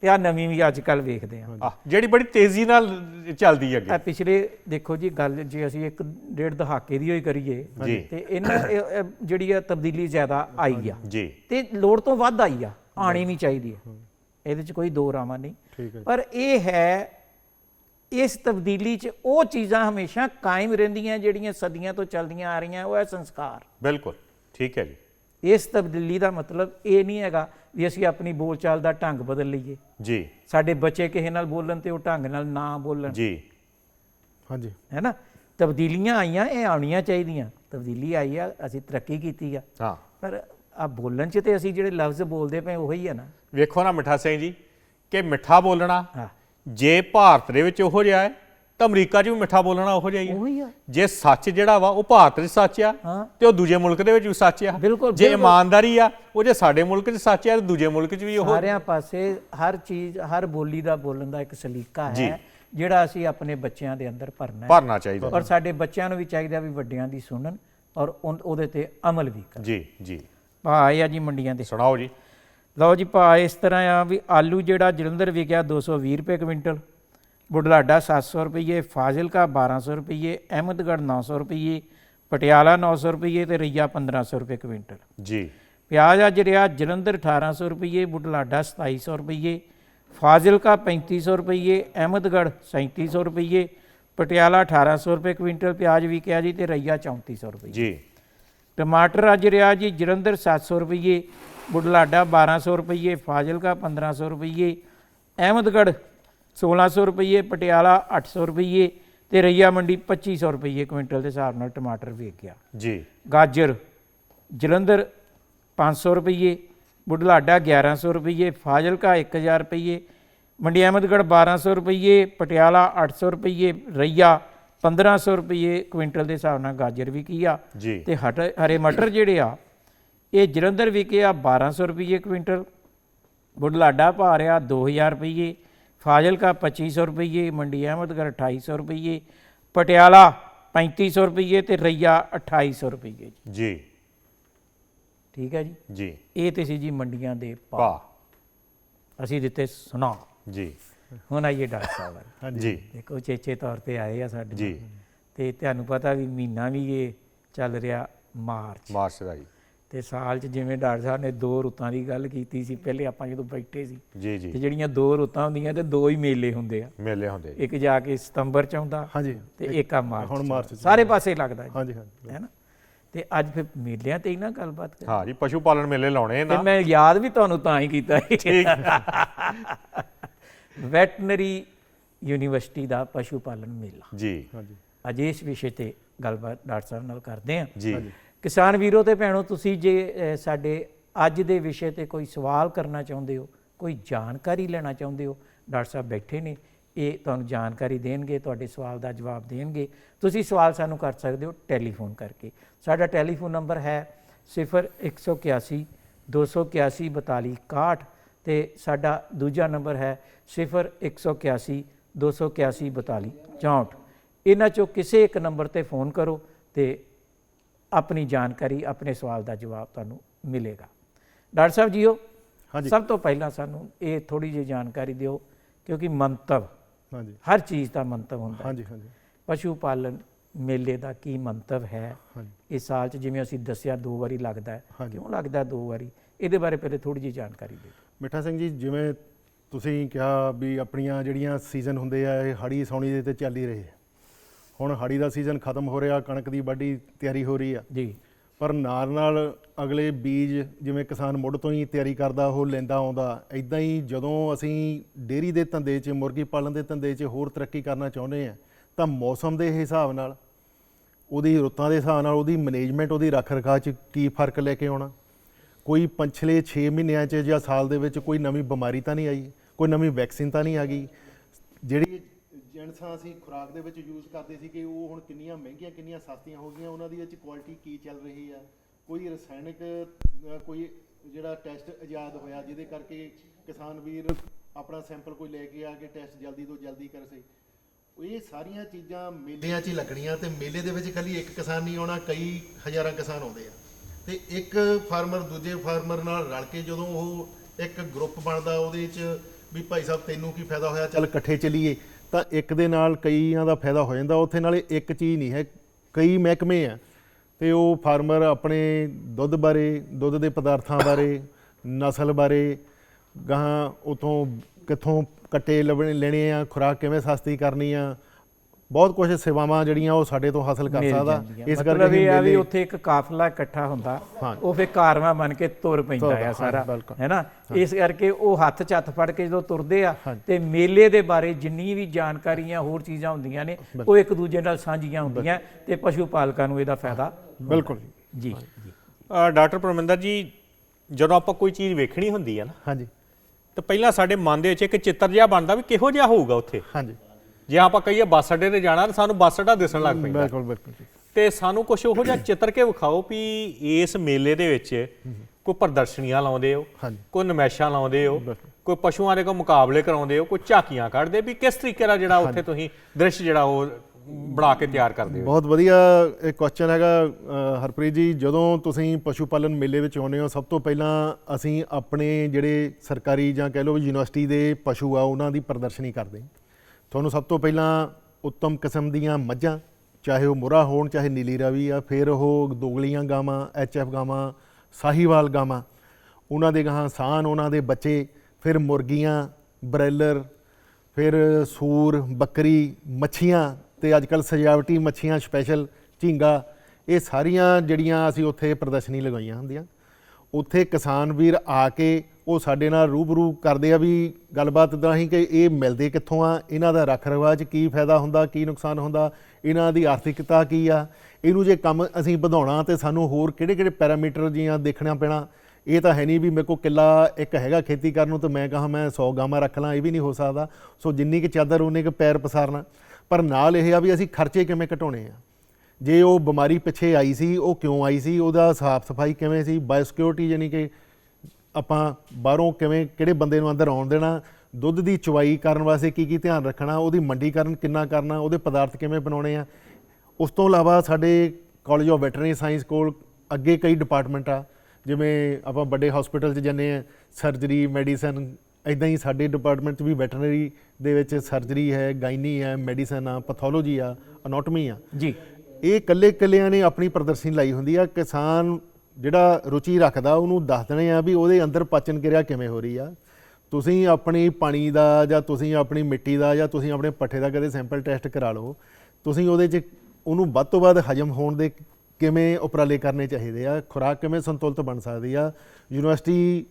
ਤੇ ਆ ਨਵੀਂ ਵੀ ਅੱਜ ਕੱਲ ਵੇਖਦੇ ਆ। ਆਹ, ਜਿਹੜੀ ਬੜੀ ਤੇਜ਼ੀ ਨਾਲ ਚੱਲਦੀ ਹੈ ਅੱਗੇ। ਆ ਪਿਛਲੇ ਦੇਖੋ ਜੀ ਗੱਲ ਜੇ ਅਸੀਂ ਇੱਕ ਡੇਢ ਦਹਾਕੇ ਦੀ ਹੋਈ ਕਰੀਏ ਜੀ। ਤੇ ਇਹਨਾਂ ਇਹ- ਇਹ ਜਿਹੜੀ ਆ ਤਬਦੀਲੀ ਜ਼ਿਆਦਾ ਆਈ ਆ। ਜੀ। ਤੇ ਲੋੜ ਤੋਂ ਵੱਧ ਆਈ ਆ। ਆਣੀ ਵੀ ਚਾਹੀਦੀ ਆ। ਇਹਦੇ 'ਚ ਕੋਈ ਦੋ ਰਾਮਾ ਨਹੀਂ। ਪਰ ਇਹ ਹੈ ਇਸ ਤਬਦੀਲੀ 'ਚ ਉਹ ਚੀਜ਼ਾਂ ਹਮੇਸ਼ਾ ਕਾਇਮ ਰਹਿੰਦੀਆਂ ਜਿਹੜੀਆਂ ਸਦੀਆਂ ਤੋਂ ਚੱਲਦੀਆਂ ਆ ਰਹੀਆਂ ਉਹ ਹੈ ਸੰਸਕਾਰ। ਬਿਲਕੁਲ ਠੀਕ ਹੈ ਜੀ। ਇਸ ਤਬਦੀਲੀ ਦਾ ਮਤਲਬ ਇਹ ਨਹੀਂ ਹੈਗਾ ਵੀ ਅਸੀਂ ਆਪਣੀ ਬੋਲਚਾਲ ਦਾ ਢੰਗ ਬਦਲ ਲਈਏ। ਜੀ। ਸਾਡੇ ਬੱਚੇ ਕਿਸੇ ਨਾਲ ਬੋਲਣ ਤੇ ਉਹ ਢੰਗ ਨਾਲ ਨਾ ਬੋਲਣ। ਜੀ। ਹਾਂਜੀ। ਹੈ ਨਾ? ਤਬਦੀਲੀਆਂ ਆਈਆਂ ਇਹ ਆਉਣੀਆਂ ਚਾਹੀਦੀਆਂ। ਤਬਦੀਲੀ ਆਈ ਆ ਅਸੀਂ ਤਰੱਕੀ ਕੀਤੀ ਆ। ਹਾਂ। ਪਰ ਆ ਬੋਲਣ 'ਚ ਤੇ ਅਸੀਂ ਜਿਹੜੇ ਲਫ਼ਜ਼ ਬੋਲਦੇ ਪਏ ਉਹੀ ਆ ਨਾ। ਵੇਖੋ ਨਾ ਮਿੱਠਾ ਸਿੰਘ ਜੀ ਕਿ ਮਿੱਠਾ ਬੋਲਣਾ ਜੇ ਭਾਰਤ ਦੇ ਵਿੱਚ ਉਹੋ ਜਿਹਾ ਹੈ ਤਾਂ ਅਮਰੀਕਾ 'ਚ ਵੀ ਮਿੱਠਾ ਬੋਲਣਾ ਉਹੋ ਜਿਹਾ ਹੀ ਹੈ। ਜੇ ਸੱਚ ਜਿਹੜਾ ਵਾ ਉਹ ਭਾਰਤ 'ਚ ਸੱਚ ਆ ਤੇ ਉਹ ਦੂਜੇ ਮੁਲਕ ਦੇ ਵਿੱਚ ਵੀ ਸੱਚ ਆ। ਜੇ। ਇਮਾਨਦਾਰੀ ਆ ਉਹ ਜੇ ਸਾਡੇ ਮੁਲਕ 'ਚ ਸੱਚ ਆ ਤੇ ਦੂਜੇ ਮੁਲਕ 'ਚ ਵੀ ਉਹ ਸਾਰਿਆਂ ਪਾਸੇ ਹਰ ਚੀਜ਼ ਹਰ ਬੋਲੀ ਦਾ ਬੋਲਣ ਦਾ ਇੱਕ ਸਲੀਕਾ। ਹੈ ਜਿਹੜਾ ਅਸੀਂ ਆਪਣੇ ਬੱਚਿਆਂ ਦੇ ਅੰਦਰ ਭਰਨਾ ਹੈ। ਭਰਨਾ ਚਾਹੀਦਾ। ਔਰ ਸਾਡੇ ਬੱਚਿਆਂ ਨੂੰ ਵੀ ਚਾਹੀਦਾ ਵੀ ਵੱਡਿਆਂ ਦੀ ਸੁਣਨ ਔਰ ਉਹਦੇ ਤੇ ਅਮਲ ਵੀ ਕਰਨ। ਜੀ ਜੀ। ਆ ਜੀ ਮੰਡੀਆਂ ਦੇ। ਸੁਣਾਓ ਜੀ। ਲਓ ਜੀ ਭਾ ਇਸ ਤਰ੍ਹਾਂ ਆ ਵੀ ਆਲੂ ਜਿਹੜਾ ਜਲੰਧਰ ਵਿਕਿਆ 220 ਰੁਪਏ ਕੁਇੰਟਲ ਬੁਢਲਾਡਾ 700 ਰੁਪਏ ਫਾਜ਼ਿਲਕਾ 1200 ਰੁਪਏ ਅਹਿਮਦਗੜ੍ਹ 900 ਰੁਪਏ ਪਟਿਆਲਾ 900 ਰੁਪਏ ਤੇ ਰਈਆ 1500 ਰੁਪਏ ਕੁਇੰਟਲ। ਜੀ। ਪਿਆਜ਼ ਅੱਜ ਰਿਹਾ ਜਲੰਧਰ 1800 ਰੁਪਏ ਬੁਢਲਾਡਾ 2700 ਰੁਪਏ ਫਾਜ਼ਿਲਕਾ 3500 ਰੁਪਏ ਅਹਿਮਦਗੜ੍ਹ 3700 ਰੁਪਏ ਪਟਿਆਲਾ 1800 ਰੁਪਏ ਕੁਇੰਟਲ ਪਿਆਜ਼ ਵੀ ਕਿਹਾ ਜੀ ਤੇ ਰਈਆ 3400 ਰੁਪਏ ਜੀ। ਟਮਾਟਰ ਅੱਜ ਰਿਹਾ ਜੀ ਜਲੰਧਰ 700 ਰੁਪਏ ਬੁਢਲਾਡਾ 1200 ਰੁਪਏ ਫਾਜ਼ਿਲਕਾ 1500 ਰੁਪਏ ਅਹਿਮਦਗੜ੍ਹ 1600 ਰੁਪਏ ਪਟਿਆਲਾ 800 ਰੁਪਏ ਤੇ ਰਈਆ ਮੰਡੀ 2500 ਰੁਪਏ ਕੁਇੰਟਲ ਦੇ ਹਿਸਾਬ ਨਾਲ ਟਮਾਟਰ ਵੇਚ ਗਿਆ ਜੀ। ਗਾਜਰ ਜਲੰਧਰ 500 ਰੁਪਏ ਬੁਢਲਾਡਾ 1100 ਰੁਪਏ ਫਾਜ਼ਿਲਕਾ 1000 ਰੁਪਏ ਮੰਡੀ ਅਹਿਮਦਗੜ੍ਹ 1200 ਰੁਪਏ ਪਟਿਆਲਾ 800 ਰੁਪਏ ਰਈਆ 1500 ਰੁਪਏ ਕੁਇੰਟਲ ਦੇ ਹਿਸਾਬ ਨਾਲ ਗਾਜਰ ਵੀ ਕੀ ਆ ਤੇ ਹਟ ਹਰੇ ਮਟਰ ਜਿਹੜੇ ਆ ਇਹ ਜਲੰਧਰ ਵਿਕੇ ਆ 1200 ਰੁਪਏ ਕੁਇੰਟਲ ਬੁਢਲਾਡਾ ਭਾ ਰਿਹਾ 2000 ਰੁਪਏ ਫਾਜ਼ਿਲਕਾ 2500 ਰੁਪਏ ਮੰਡੀ ਅਹਿਮਦਗੜ੍ਹ 2800 ਰੁਪਏ ਪਟਿਆਲਾ 3500 ਰੁਪਏ ਤੇ ਰਈਆ 2800 ਰੁਪਏ ਜੀ। ਜੀ। ਠੀਕ ਹੈ ਜੀ? ਜੀ। ਇਹ ਤੇ ਸੀ ਜੀ ਮੰਡੀਆਂ ਦੇ ਭਾਅ। ਵਾਹ ਅਸੀਂ ਦਿੱਤੇ ਸੁਣਾ। ਜੀ। ਹੁਣ ਆਈਏ ਡਾਕਟਰ ਸਾਹਿਬ ਵੱਲ। ਜੀ। ਦੇਖੋ ਚੇਚੇ ਤੌਰ ਤੇ ਆਏ ਆ ਸਾਡੇ ਜੀ। ਤੇ ਤੁਹਾਨੂੰ ਪਤਾ ਵੀ ਮਹੀਨਾ ਵੀ ਇਹ ਚੱਲ ਰਿਹਾ ਮਾਰਚ। ਮਾਰਚ ਦਾ ਜੀ। ਤੇ ਸਾਲ 'ਚ ਜਿਵੇਂ ਡਾਕਟਰ ਸਾਹਿਬ ਨੇ ਦੋ ਰੁੱਤਾਂ ਦੀ ਗੱਲ ਕੀਤੀ ਸੀ ਪਹਿਲੇ ਆਪਾਂ ਜਦੋਂ ਬੈਠੇ ਸੀ ਜੀ ਤੇ ਜੀ ਜਿਹੜੀਆਂ ਦੋ ਰੁੱਤਾਂ ਹੁੰਦੀਆਂ ਤੇ ਦੋ ਹੀ ਮੇਲੇ ਹੁੰਦੇ ਆ। ਮੇਲੇ ਹੁੰਦੇ ਇੱਕ ਜਾ ਕੇ ਸਤੰਬਰ 'ਚ ਆਉਂਦਾ ਹਾਂਜੀ। ਤੇ ਇੱਕ ਆ ਮਾਰਚ ਹੁਣ ਮਾਰਚ। ਸਾਰੇ ਪਾਸੇ ਲੱਗਦਾ ਜੀ ਹਾਂਜੀ ਹਾਂਜੀ। ਹੈ ਨਾ? ਤੇ ਅੱਜ ਫਿਰ ਮੇਲਿਆਂ ਤੇ ਹੀ ਨਾ ਗੱਲਬਾਤ ਕਰ ਹਾਂ ਜੀ ਪਸ਼ੂ ਪਾਲਣ ਮੇਲੇ ਲਾਉਣੇ ਤੇ ਨਾ। ਮੈਂ ਯਾਦ ਵੀ ਤੁਹਾਨੂੰ ਤਾਂ ਹੀ ਕੀਤਾ ਠੀਕ। ਵੈਟਨਰੀ ਯੂਨੀਵਰਸਿਟੀ ਦਾ ਪਸ਼ੂ ਪਾਲਣ ਮੇਲਾ। ਜੀ। ਹਾਂਜੀ। ਅੱਜ ਇਸ ਵਿਸ਼ੇ ਤੇ ਗੱਲਬਾਤ ਡਾਕਟਰ ਸਾਹਿਬ ਨਾਲ ਕਰਦੇ ਹਾਂ। ਜੀ। ਕਿਸਾਨ ਵੀਰੋ ਤੇ ਭੈਣੋ, ਤੁਸੀਂ ਜੇ ਸਾਡੇ ਅੱਜ ਦੇ ਵਿਸ਼ੇ ਤੇ ਕੋਈ ਸਵਾਲ ਕਰਨਾ ਚਾਹੁੰਦੇ ਹੋ, ਕੋਈ ਜਾਣਕਾਰੀ ਲੈਣਾ ਚਾਹੁੰਦੇ ਹੋ, ਡਾਕਟਰ ਸਾਹਿਬ ਬੈਠੇ ਨੇ, ਇਹ ਤੁਹਾਨੂੰ ਜਾਣਕਾਰੀ ਦੇਣਗੇ, ਤੁਹਾਡੇ ਸਵਾਲ ਦਾ ਜਵਾਬ ਦੇਣਗੇ, ਤੁਸੀਂ ਸਵਾਲ ਸਾਨੂੰ ਕਰ ਸਕਦੇ ਹੋ ਟੈਲੀਫੋਨ ਕਰਕੇ। ਸਾਡਾ ਟੈਲੀਫੋਨ ਨੰਬਰ ਹੈ 0181 281 42 61 ਤੇ ਸਾਡਾ ਦੂਜਾ ਨੰਬਰ ਹੈ 0181 281 42 64 ਇਹਨਾਂ ਚੋਂ ਕਿਸੇ ਇੱਕ ਨੰਬਰ ਤੇ ਫੋਨ ਕਰੋ ਤੇ ਆਪਣੀ ਜਾਣਕਾਰੀ ਆਪਣੇ ਸਵਾਲ ਦਾ ਜਵਾਬ ਤੁਹਾਨੂੰ ਮਿਲੇਗਾ। ਡਾਕਟਰ ਸਾਹਿਬ ਜੀਓ ਹਾਂਜੀ। ਸਭ ਤੋਂ ਪਹਿਲਾਂ ਸਾਨੂੰ ਇਹ ਥੋੜੀ ਜਿਹੀ ਜਾਣਕਾਰੀ ਦਿਓ ਕਿਉਂਕਿ ਮੰਤਵ ਹਾਂਜੀ। ਹਰ ਚੀਜ਼ ਦਾ ਮੰਤਵ ਹੁੰਦਾ ਹਾਂਜੀ ਹਾਂਜੀ। ਪਸ਼ੂ ਪਾਲਣ ਮੇਲੇ ਦਾ ਕੀ ਮੰਤਵ ਹੈ? ਇਸ ਸਾਲ 'ਚ ਜਿਵੇਂ ਅਸੀਂ ਦੱਸਿਆ ਦੋ ਵਾਰੀ ਲੱਗਦਾ। ਕਿਉਂ ਲੱਗਦਾ ਦੋ ਵਾਰੀ? ਇਹਦੇ ਬਾਰੇ ਪਹਿਲੇ ਥੋੜੀ ਜਿਹੀ ਜਾਣਕਾਰੀ ਦਿਓ। ਮਿੱਠਾ ਸਿੰਘ ਜੀ ਜਿਵੇਂ ਤੁਸੀਂ ਕਿਹਾ ਵੀ ਆਪਣੀਆਂ ਜਿਹੜੀਆਂ ਸੀਜ਼ਨ ਹੁੰਦੇ ਆ ਇਹ ਹਾੜੀ ਸੌਣੀ ਦੇ ਤੇ ਚੱਲ ਹੀ ਰਹੇ ਹੁਣ ਹਾੜੀ ਦਾ ਸੀਜ਼ਨ ਖਤਮ ਹੋ ਰਿਹਾ ਕਣਕ ਦੀ ਵਾਢੀ ਤਿਆਰੀ ਹੋ ਰਹੀ ਆ। ਜੀ। ਪਰ ਨਾਲ ਨਾਲ ਅਗਲੇ ਬੀਜ ਜਿਵੇਂ ਕਿਸਾਨ ਮੁੱਢ ਤੋਂ ਹੀ ਤਿਆਰੀ ਕਰਦਾ ਉਹ ਲੈਂਦਾ ਆਉਂਦਾ ਇਦਾਂ ਹੀ ਜਦੋਂ ਅਸੀਂ ਡੇਰੀ ਦੇ ਧੰਦੇ 'ਚ ਮੁਰਗੀ ਪਾਲਣ ਦੇ ਧੰਦੇ 'ਚ ਹੋਰ ਤਰੱਕੀ ਕਰਨਾ ਚਾਹੁੰਦੇ ਆ ਤਾਂ ਮੌਸਮ ਦੇ ਹਿਸਾਬ ਨਾਲ ਉਹਦੀ ਰੁੱਤਾਂ ਦੇ ਹਿਸਾਬ ਨਾਲ ਉਹਦੀ ਮੈਨੇਜਮੈਂਟ ਉਹਦੀ ਰੱਖ ਰਖਾਅ 'ਚ ਕੀ ਫ਼ਰਕ ਲੈ ਕੇ ਆਉਣਾ? ਕੋਈ ਪੰਛਲੇ 6 ਮਹੀਨਿਆਂ 'ਚ ਜਾਂ ਸਾਲ ਦੇ ਵਿੱਚ ਕੋਈ ਨਵੀਂ ਬਿਮਾਰੀ ਤਾਂ ਨਹੀਂ ਆਈ? ਕੋਈ ਨਵੀਂ ਵੈਕਸੀਨ ਤਾਂ ਨਹੀਂ ਆ ਗਈ? ਜਿਹੜੀ ਜਿਣਸਾਂ ਅਸੀਂ ਖੁਰਾਕ ਦੇ ਵਿੱਚ ਯੂਜ਼ ਕਰਦੇ ਸੀ ਕਿ ਉਹ ਹੁਣ ਕਿੰਨੀਆਂ ਮਹਿੰਗੀਆਂ, ਕਿੰਨੀਆਂ ਸਸਤੀਆਂ ਹੋ ਗਈਆਂ, ਉਹਨਾਂ ਦੀ ਵਿੱਚ ਕੁਆਲਿਟੀ ਕੀ ਚੱਲ ਰਹੀ ਆ। ਕੋਈ ਰਸਾਇਣਿਕ ਕੋਈ ਜਿਹੜਾ ਟੈਸਟ ਆਜ਼ਾਦ ਹੋਇਆ ਜਿਹਦੇ ਕਰਕੇ ਕਿਸਾਨ ਵੀਰ ਆਪਣਾ ਸੈਂਪਲ ਕੋਈ ਲੈ ਕੇ ਆ ਕੇ ਟੈਸਟ ਜਲਦੀ ਤੋਂ ਜਲਦੀ ਕਰ ਸਕੇ ਇਹ ਸਾਰੀਆਂ ਚੀਜ਼ਾਂ ਮੇਲਿਆਂ 'ਚ ਹੀ ਲੱਗਣੀਆਂ ਤੇ ਮੇਲੇ ਦੇ ਵਿੱਚ ਖਾਲੀ ਇੱਕ ਕਿਸਾਨ ਨਹੀਂ ਆਉਣਾ, ਕਈ ਹਜ਼ਾਰਾਂ ਕਿਸਾਨ ਆਉਂਦੇ ਆ। ਤੇ ਇੱਕ ਫਾਰਮਰ ਦੂਜੇ ਫਾਰਮਰ ਨਾਲ ਰਲ ਕੇ ਜਦੋਂ ਉਹ ਇੱਕ ਗਰੁੱਪ ਬਣਦਾ ਉਹਦੇ 'ਚ ਵੀ ਭਾਈ ਸਾਹਿਬ ਤੈਨੂੰ ਕੀ ਫਾਇਦਾ ਹੋਇਆ, ਚੱਲ ਇਕੱਠੇ ਚੱਲੀਏ। ਤਾਂ ਇੱਕ ਦੇ ਨਾਲ ਕਈਆਂ ਦਾ ਫਾਇਦਾ ਹੋ ਜਾਂਦਾ, ਉੱਥੇ ਨਾਲੇ ਇੱਕ ਚੀਜ਼ ਨਹੀਂ ਹੈ, ਕਈ ਮਹਿਕਮੇ ਆ, ਤੇ ਉਹ ਫਾਰਮਰ ਆਪਣੇ ਦੁੱਧ ਬਾਰੇ, ਦੁੱਧ ਦੇ ਪਦਾਰਥਾਂ ਬਾਰੇ, ਨਸਲ ਬਾਰੇ, ਗਾਹਾਂ ਉਥੋਂ ਕਿੱਥੋਂ ਕੱਟੇ ਲੱਭਣੇ ਲੈਣੇ ਆ, ਖੁਰਾਕ ਕਿਵੇਂ ਸਸਤੀ ਕਰਨੀ ਆ ਬਹੁਤ ਕੁਝ ਸੇਵਾਵਾਂ ਜਿਹੜੀਆਂ ਉਹ ਸਾਡੇ ਤੋਂ ਹਾਸਲ ਕਰ ਸਕਦਾ। ਇਸ ਕਰਕੇ ਇਹ ਆ ਵੀ ਉੱਥੇ ਇੱਕ ਕਾਫਲਾ ਇਕੱਠਾ ਹੁੰਦਾ। ਉਹ ਫਿਰ ਕਾਰਵਾਂ ਬਣ ਕੇ ਤੁਰ ਪੈਂਦਾ ਆ ਹਾਂ, ਸਾਰਾ ਬਿਲਕੁਲ। ਹੈ। ਨਾ ਇਸ ਕਰਕੇ ਉਹ ਹੱਥ 'ਚ ਹੱਥ ਫੜ ਕੇ ਜਦੋਂ ਤੁਰਦੇ ਆ। ਤੇ ਮੇਲੇ ਦੇ ਬਾਰੇ ਜਿੰਨੀ ਵੀ ਜਾਣਕਾਰੀਆਂ ਹੋਰ ਚੀਜ਼ਾਂ ਹੁੰਦੀਆਂ ਨੇ ਉਹ ਇੱਕ ਦੂਜੇ ਨਾਲ ਸਾਂਝੀਆਂ ਹੁੰਦੀਆਂ ਤੇ ਪਸ਼ੂ ਪਾਲਕਾਂ ਨੂੰ ਇਹਦਾ ਫਾਇਦਾ ਬਿਲਕੁਲ ਜੀ। ਡਾਕਟਰ ਪਰਮਿੰਦਰ ਜੀ ਜਦੋਂ ਆਪਾਂ ਕੋਈ ਚੀਜ਼ ਵੇਖਣੀ ਹੁੰਦੀ ਹੈ ਨਾ ਹਾਂਜੀ। ਤਾਂ ਪਹਿਲਾਂ ਸਾਡੇ ਮਨ ਦੇ ਵਿੱਚ ਇੱਕ ਚਿੱਤਰ ਜਿਹਾ ਬਣਦਾ ਵੀ ਕਿਹੋ ਜਿਹਾ ਹੋਊਗਾ ਉੱਥੇ। ਹਾਂਜੀ। ਜੇ ਆਪਾਂ ਕਹੀਏ ਬੱਸ ਅੱਡੇ ਤੇ ਜਾਣਾ ਤਾਂ ਸਾਨੂੰ ਬੱਸ ਅੱਡਾ ਦਿਸਣ ਲੱਗ ਪੈਂਦਾ। ਬਿਲਕੁਲ ਬਿਲਕੁਲ ਜੀ। ਤੇ ਸਾਨੂੰ ਕੁਝ ਉਹੋ ਜਿਹਾ ਚਿੱਤਰ ਕੇ ਵਿਖਾਓ ਵੀ ਇਸ ਮੇਲੇ ਦੇ ਵਿੱਚ ਕੋਈ ਪ੍ਰਦਰਸ਼ਨੀਆਂ ਲਾਉਂਦੇ ਹੋ ਕੋਈ ਨਮੈਸ਼ਾਂ ਲਾਉਂਦੇ ਹੋ। ਕੋਈ ਪਸ਼ੂਆਂ ਦੇ ਕੋ ਮੁਕਾਬਲੇ ਕਰਾਉਂਦੇ ਹੋ ਕੋਈ ਝਾਕੀਆਂ ਕੱਢਦੇ ਵੀ ਕਿਸ ਤਰੀਕੇ ਦਾ ਜਿਹੜਾ ਉੱਥੇ ਤੁਸੀਂ ਦ੍ਰਿਸ਼ ਜਿਹੜਾ ਉਹ ਬਣਾ ਕੇ ਤਿਆਰ ਕਰਦੇ ਹੋ? ਬਹੁਤ ਵਧੀਆ ਇਹ ਕੁਐਸਚਨ ਹੈਗਾ ਹਰਪ੍ਰੀਤ ਜੀ। ਜਦੋਂ ਤੁਸੀਂ ਪਸ਼ੂ ਪਾਲਣ ਮੇਲੇ ਵਿੱਚ ਆਉਂਦੇ ਹੋ ਸਭ ਤੋਂ ਪਹਿਲਾਂ ਅਸੀਂ ਆਪਣੇ ਜਿਹੜੇ ਸਰਕਾਰੀ ਜਾਂ ਕਹਿ ਲਓ ਯੂਨੀਵਰਸਿਟੀ ਦੇ ਪਸ਼ੂ ਆ ਉਹਨਾਂ ਦੀ ਪ੍ਰਦਰਸ਼ਨੀ ਕਰਦੇ ਹਾਂ। ਤੁਹਾਨੂੰ ਸਭ ਤੋਂ ਪਹਿਲਾਂ ਉੱਤਮ ਕਿਸਮ ਦੀਆਂ ਮੱਝਾਂ, ਚਾਹੇ ਉਹ ਮੁਰਾ ਹੋਣ, ਚਾਹੇ ਨੀਲੀ ਰਾਵੀ ਆ, ਫਿਰ ਉਹ ਦੋਗਲੀਆਂ ਗਾਵਾਂ, ਐਚਐਫ ਗਾਵਾਂ, ਸਾਹੀਵਾਲ ਗਾਵਾਂ। ਉਹਨਾਂ ਦੇ ਗਾਹਾਂ ਸਾਨ, ਉਹਨਾਂ ਦੇ ਬੱਚੇ, ਫਿਰ ਮੁਰਗੀਆਂ, ਬਰੈਲਰ, ਫਿਰ ਸੂਰ, ਬੱਕਰੀ, ਮੱਛੀਆਂ ਤੇ ਅੱਜ ਕੱਲ ਸਜਾਵਟੀ ਮੱਛੀਆਂ ਸਪੈਸ਼ਲ ਝੀਂਗਾ। ਇਹ ਸਾਰੀਆਂ ਜਿਹੜੀਆਂ ਅਸੀਂ ਉੱਥੇ ਪ੍ਰਦਰਸ਼ਨੀ ਲਗਾਈਆਂ ਹੁੰਦੀਆਂ। ਉੱਥੇ ਕਿਸਾਨ ਵੀਰ ਆ ਕੇ ਉਹ ਸਾਡੇ ਨਾਲ ਰੂਬਰੂ ਕਰਦੇ ਆ ਵੀ ਗੱਲਬਾਤ ਇਦਾਂ ਹੀ ਕਿ ਇਹ ਮਿਲਦੇ ਕਿੱਥੋਂ ਆ? ਇਹਨਾਂ ਦਾ ਰੱਖ ਰਵਾਜ ਕੀ ਫਾਇਦਾ ਹੁੰਦਾ, ਕੀ ਨੁਕਸਾਨ ਹੁੰਦਾ? ਇਹਨਾਂ ਦੀ ਆਰਥਿਕਤਾ ਕੀ ਆ? ਇਹਨੂੰ ਜੇ ਕੰਮ ਅਸੀਂ ਵਧਾਉਣਾ ਤੇ ਸਾਨੂੰ ਹੋਰ ਕਿਹੜੇ ਕਿਹੜੇ ਪੈਰਾਮੀਟਰ ਜੀਆਂ ਦੇਖਣਾ ਪੈਣਾ? ਇਹ ਤਾਂ ਹੈ ਨਹੀਂ ਵੀ ਮੇਰੇ ਕੋਲ ਕਿੱਲਾ ਇੱਕ ਹੈਗਾ ਖੇਤੀ ਕਰਨ ਨੂੰ ਤੇ ਮੈਂ ਕਹਾਂ ਮੈਂ 100 ਗਾਵਾਂ ਰੱਖ ਲਾਂ, ਇਹ ਵੀ ਨਹੀਂ ਹੋ ਸਕਦਾ। ਸੋ ਜਿੰਨੀ ਕਿ ਚਾਦਰ ਉਹਨੇ ਕਿ ਪੈਰ ਪਸਾਰਨਾ। ਪਰ ਨਾਲ ਇਹ ਆ ਵੀ ਅਸੀਂ ਖਰਚੇ ਕਿਵੇਂ ਘਟਾਉਣੇ ਆ? ਜੇ ਉਹ ਬਿਮਾਰੀ ਪਿੱਛੇ ਆਈ ਸੀ, ਉਹ ਕਿਉਂ ਆਈ ਸੀ? ਉਹਦਾ ਸਾਫ਼ ਸਫ਼ਾਈ ਕਿਵੇਂ ਸੀ? ਬਾਇਓਸਿਕਿਉਰਿਟੀ ਯਾਨੀ ਕਿ ਆਪਾਂ ਬਾਹਰੋਂ ਕਿਵੇਂ ਕਿਹੜੇ ਬੰਦੇ ਨੂੰ ਅੰਦਰ ਆਉਣ ਦੇਣਾ ਦੁੱਧ ਦੀ ਚਵਾਈ ਕਰਨ ਵਾਸਤੇ ਕੀ ਕੀ ਧਿਆਨ ਰੱਖਣਾ ਉਹਦੀ ਮੰਡੀਕਰਨ ਕਿੰਨਾ ਕਰਨਾ ਉਹਦੇ ਪਦਾਰਥ ਕਿਵੇਂ ਬਣਾਉਣੇ ਆ। ਉਸ ਤੋਂ ਇਲਾਵਾ ਸਾਡੇ ਕਾਲਜ ਆਫ ਵੈਟਰਨਰੀ ਸਾਇੰਸ ਕੋਲ ਅੱਗੇ ਕਈ ਡਿਪਾਰਟਮੈਂਟ ਆ ਜਿਵੇਂ ਆਪਾਂ ਵੱਡੇ ਹਸਪੀਟਲ 'ਚ ਜਾਂਦੇ ਆ ਸਰਜਰੀ ਮੈਡੀਸਨ ਇਦਾਂ ਹੀ ਸਾਡੇ ਡਿਪਾਰਟਮੈਂਟ 'ਚ ਵੀ ਵੈਟਰਨਰੀ ਦੇ ਵਿੱਚ ਸਰਜਰੀ ਹੈ ਗਾਇਨੀ ਹੈ ਮੈਡੀਸਨ ਆ ਪੈਥੋਲੋਜੀ ਆ ਅਨਾਟੋਮੀ ਆ। ਜੀ। ਇਹ ਕੱਲੇ ਕੱਲਿਆਂ ਨੇ ਆਪਣੀ ਪ੍ਰਦਰਸ਼ਨੀ ਲਾਈ ਹੁੰਦੀ ਆ ਕਿਸਾਨ ਜਿਹੜਾ ਰੁਚੀ ਰੱਖਦਾ, ਉਹਨੂੰ ਦੱਸ ਦੇਣੇ ਆ ਵੀ ਉਹਦੇ ਅੰਦਰ ਪਾਚਨ ਕਿਰਿਆ ਕਿਵੇਂ ਹੋ ਰਹੀ ਆ। ਤੁਸੀਂ ਆਪਣੀ ਪਾਣੀ ਦਾ ਜਾਂ ਤੁਸੀਂ ਆਪਣੀ ਮਿੱਟੀ ਦਾ ਜਾਂ ਤੁਸੀਂ ਆਪਣੇ ਪੱਠੇ ਦਾ ਕਦੇ ਸੈਂਪਲ ਟੈਸਟ ਕਰਾ ਲਓ। ਤੁਸੀਂ ਉਹਦੇ 'ਚ ਉਹਨੂੰ ਵੱਧ ਤੋਂ ਵੱਧ ਹਜਮ ਹੋਣ ਦੇ ਕਿਵੇਂ ਉਪਰਾਲੇ ਕਰਨੇ ਚਾਹੀਦੇ ਆ, ਖੁਰਾਕ ਕਿਵੇਂ ਸੰਤੁਲਿਤ ਬਣ ਸਕਦੀ ਆ। ਯੂਨੀਵਰਸਿਟੀ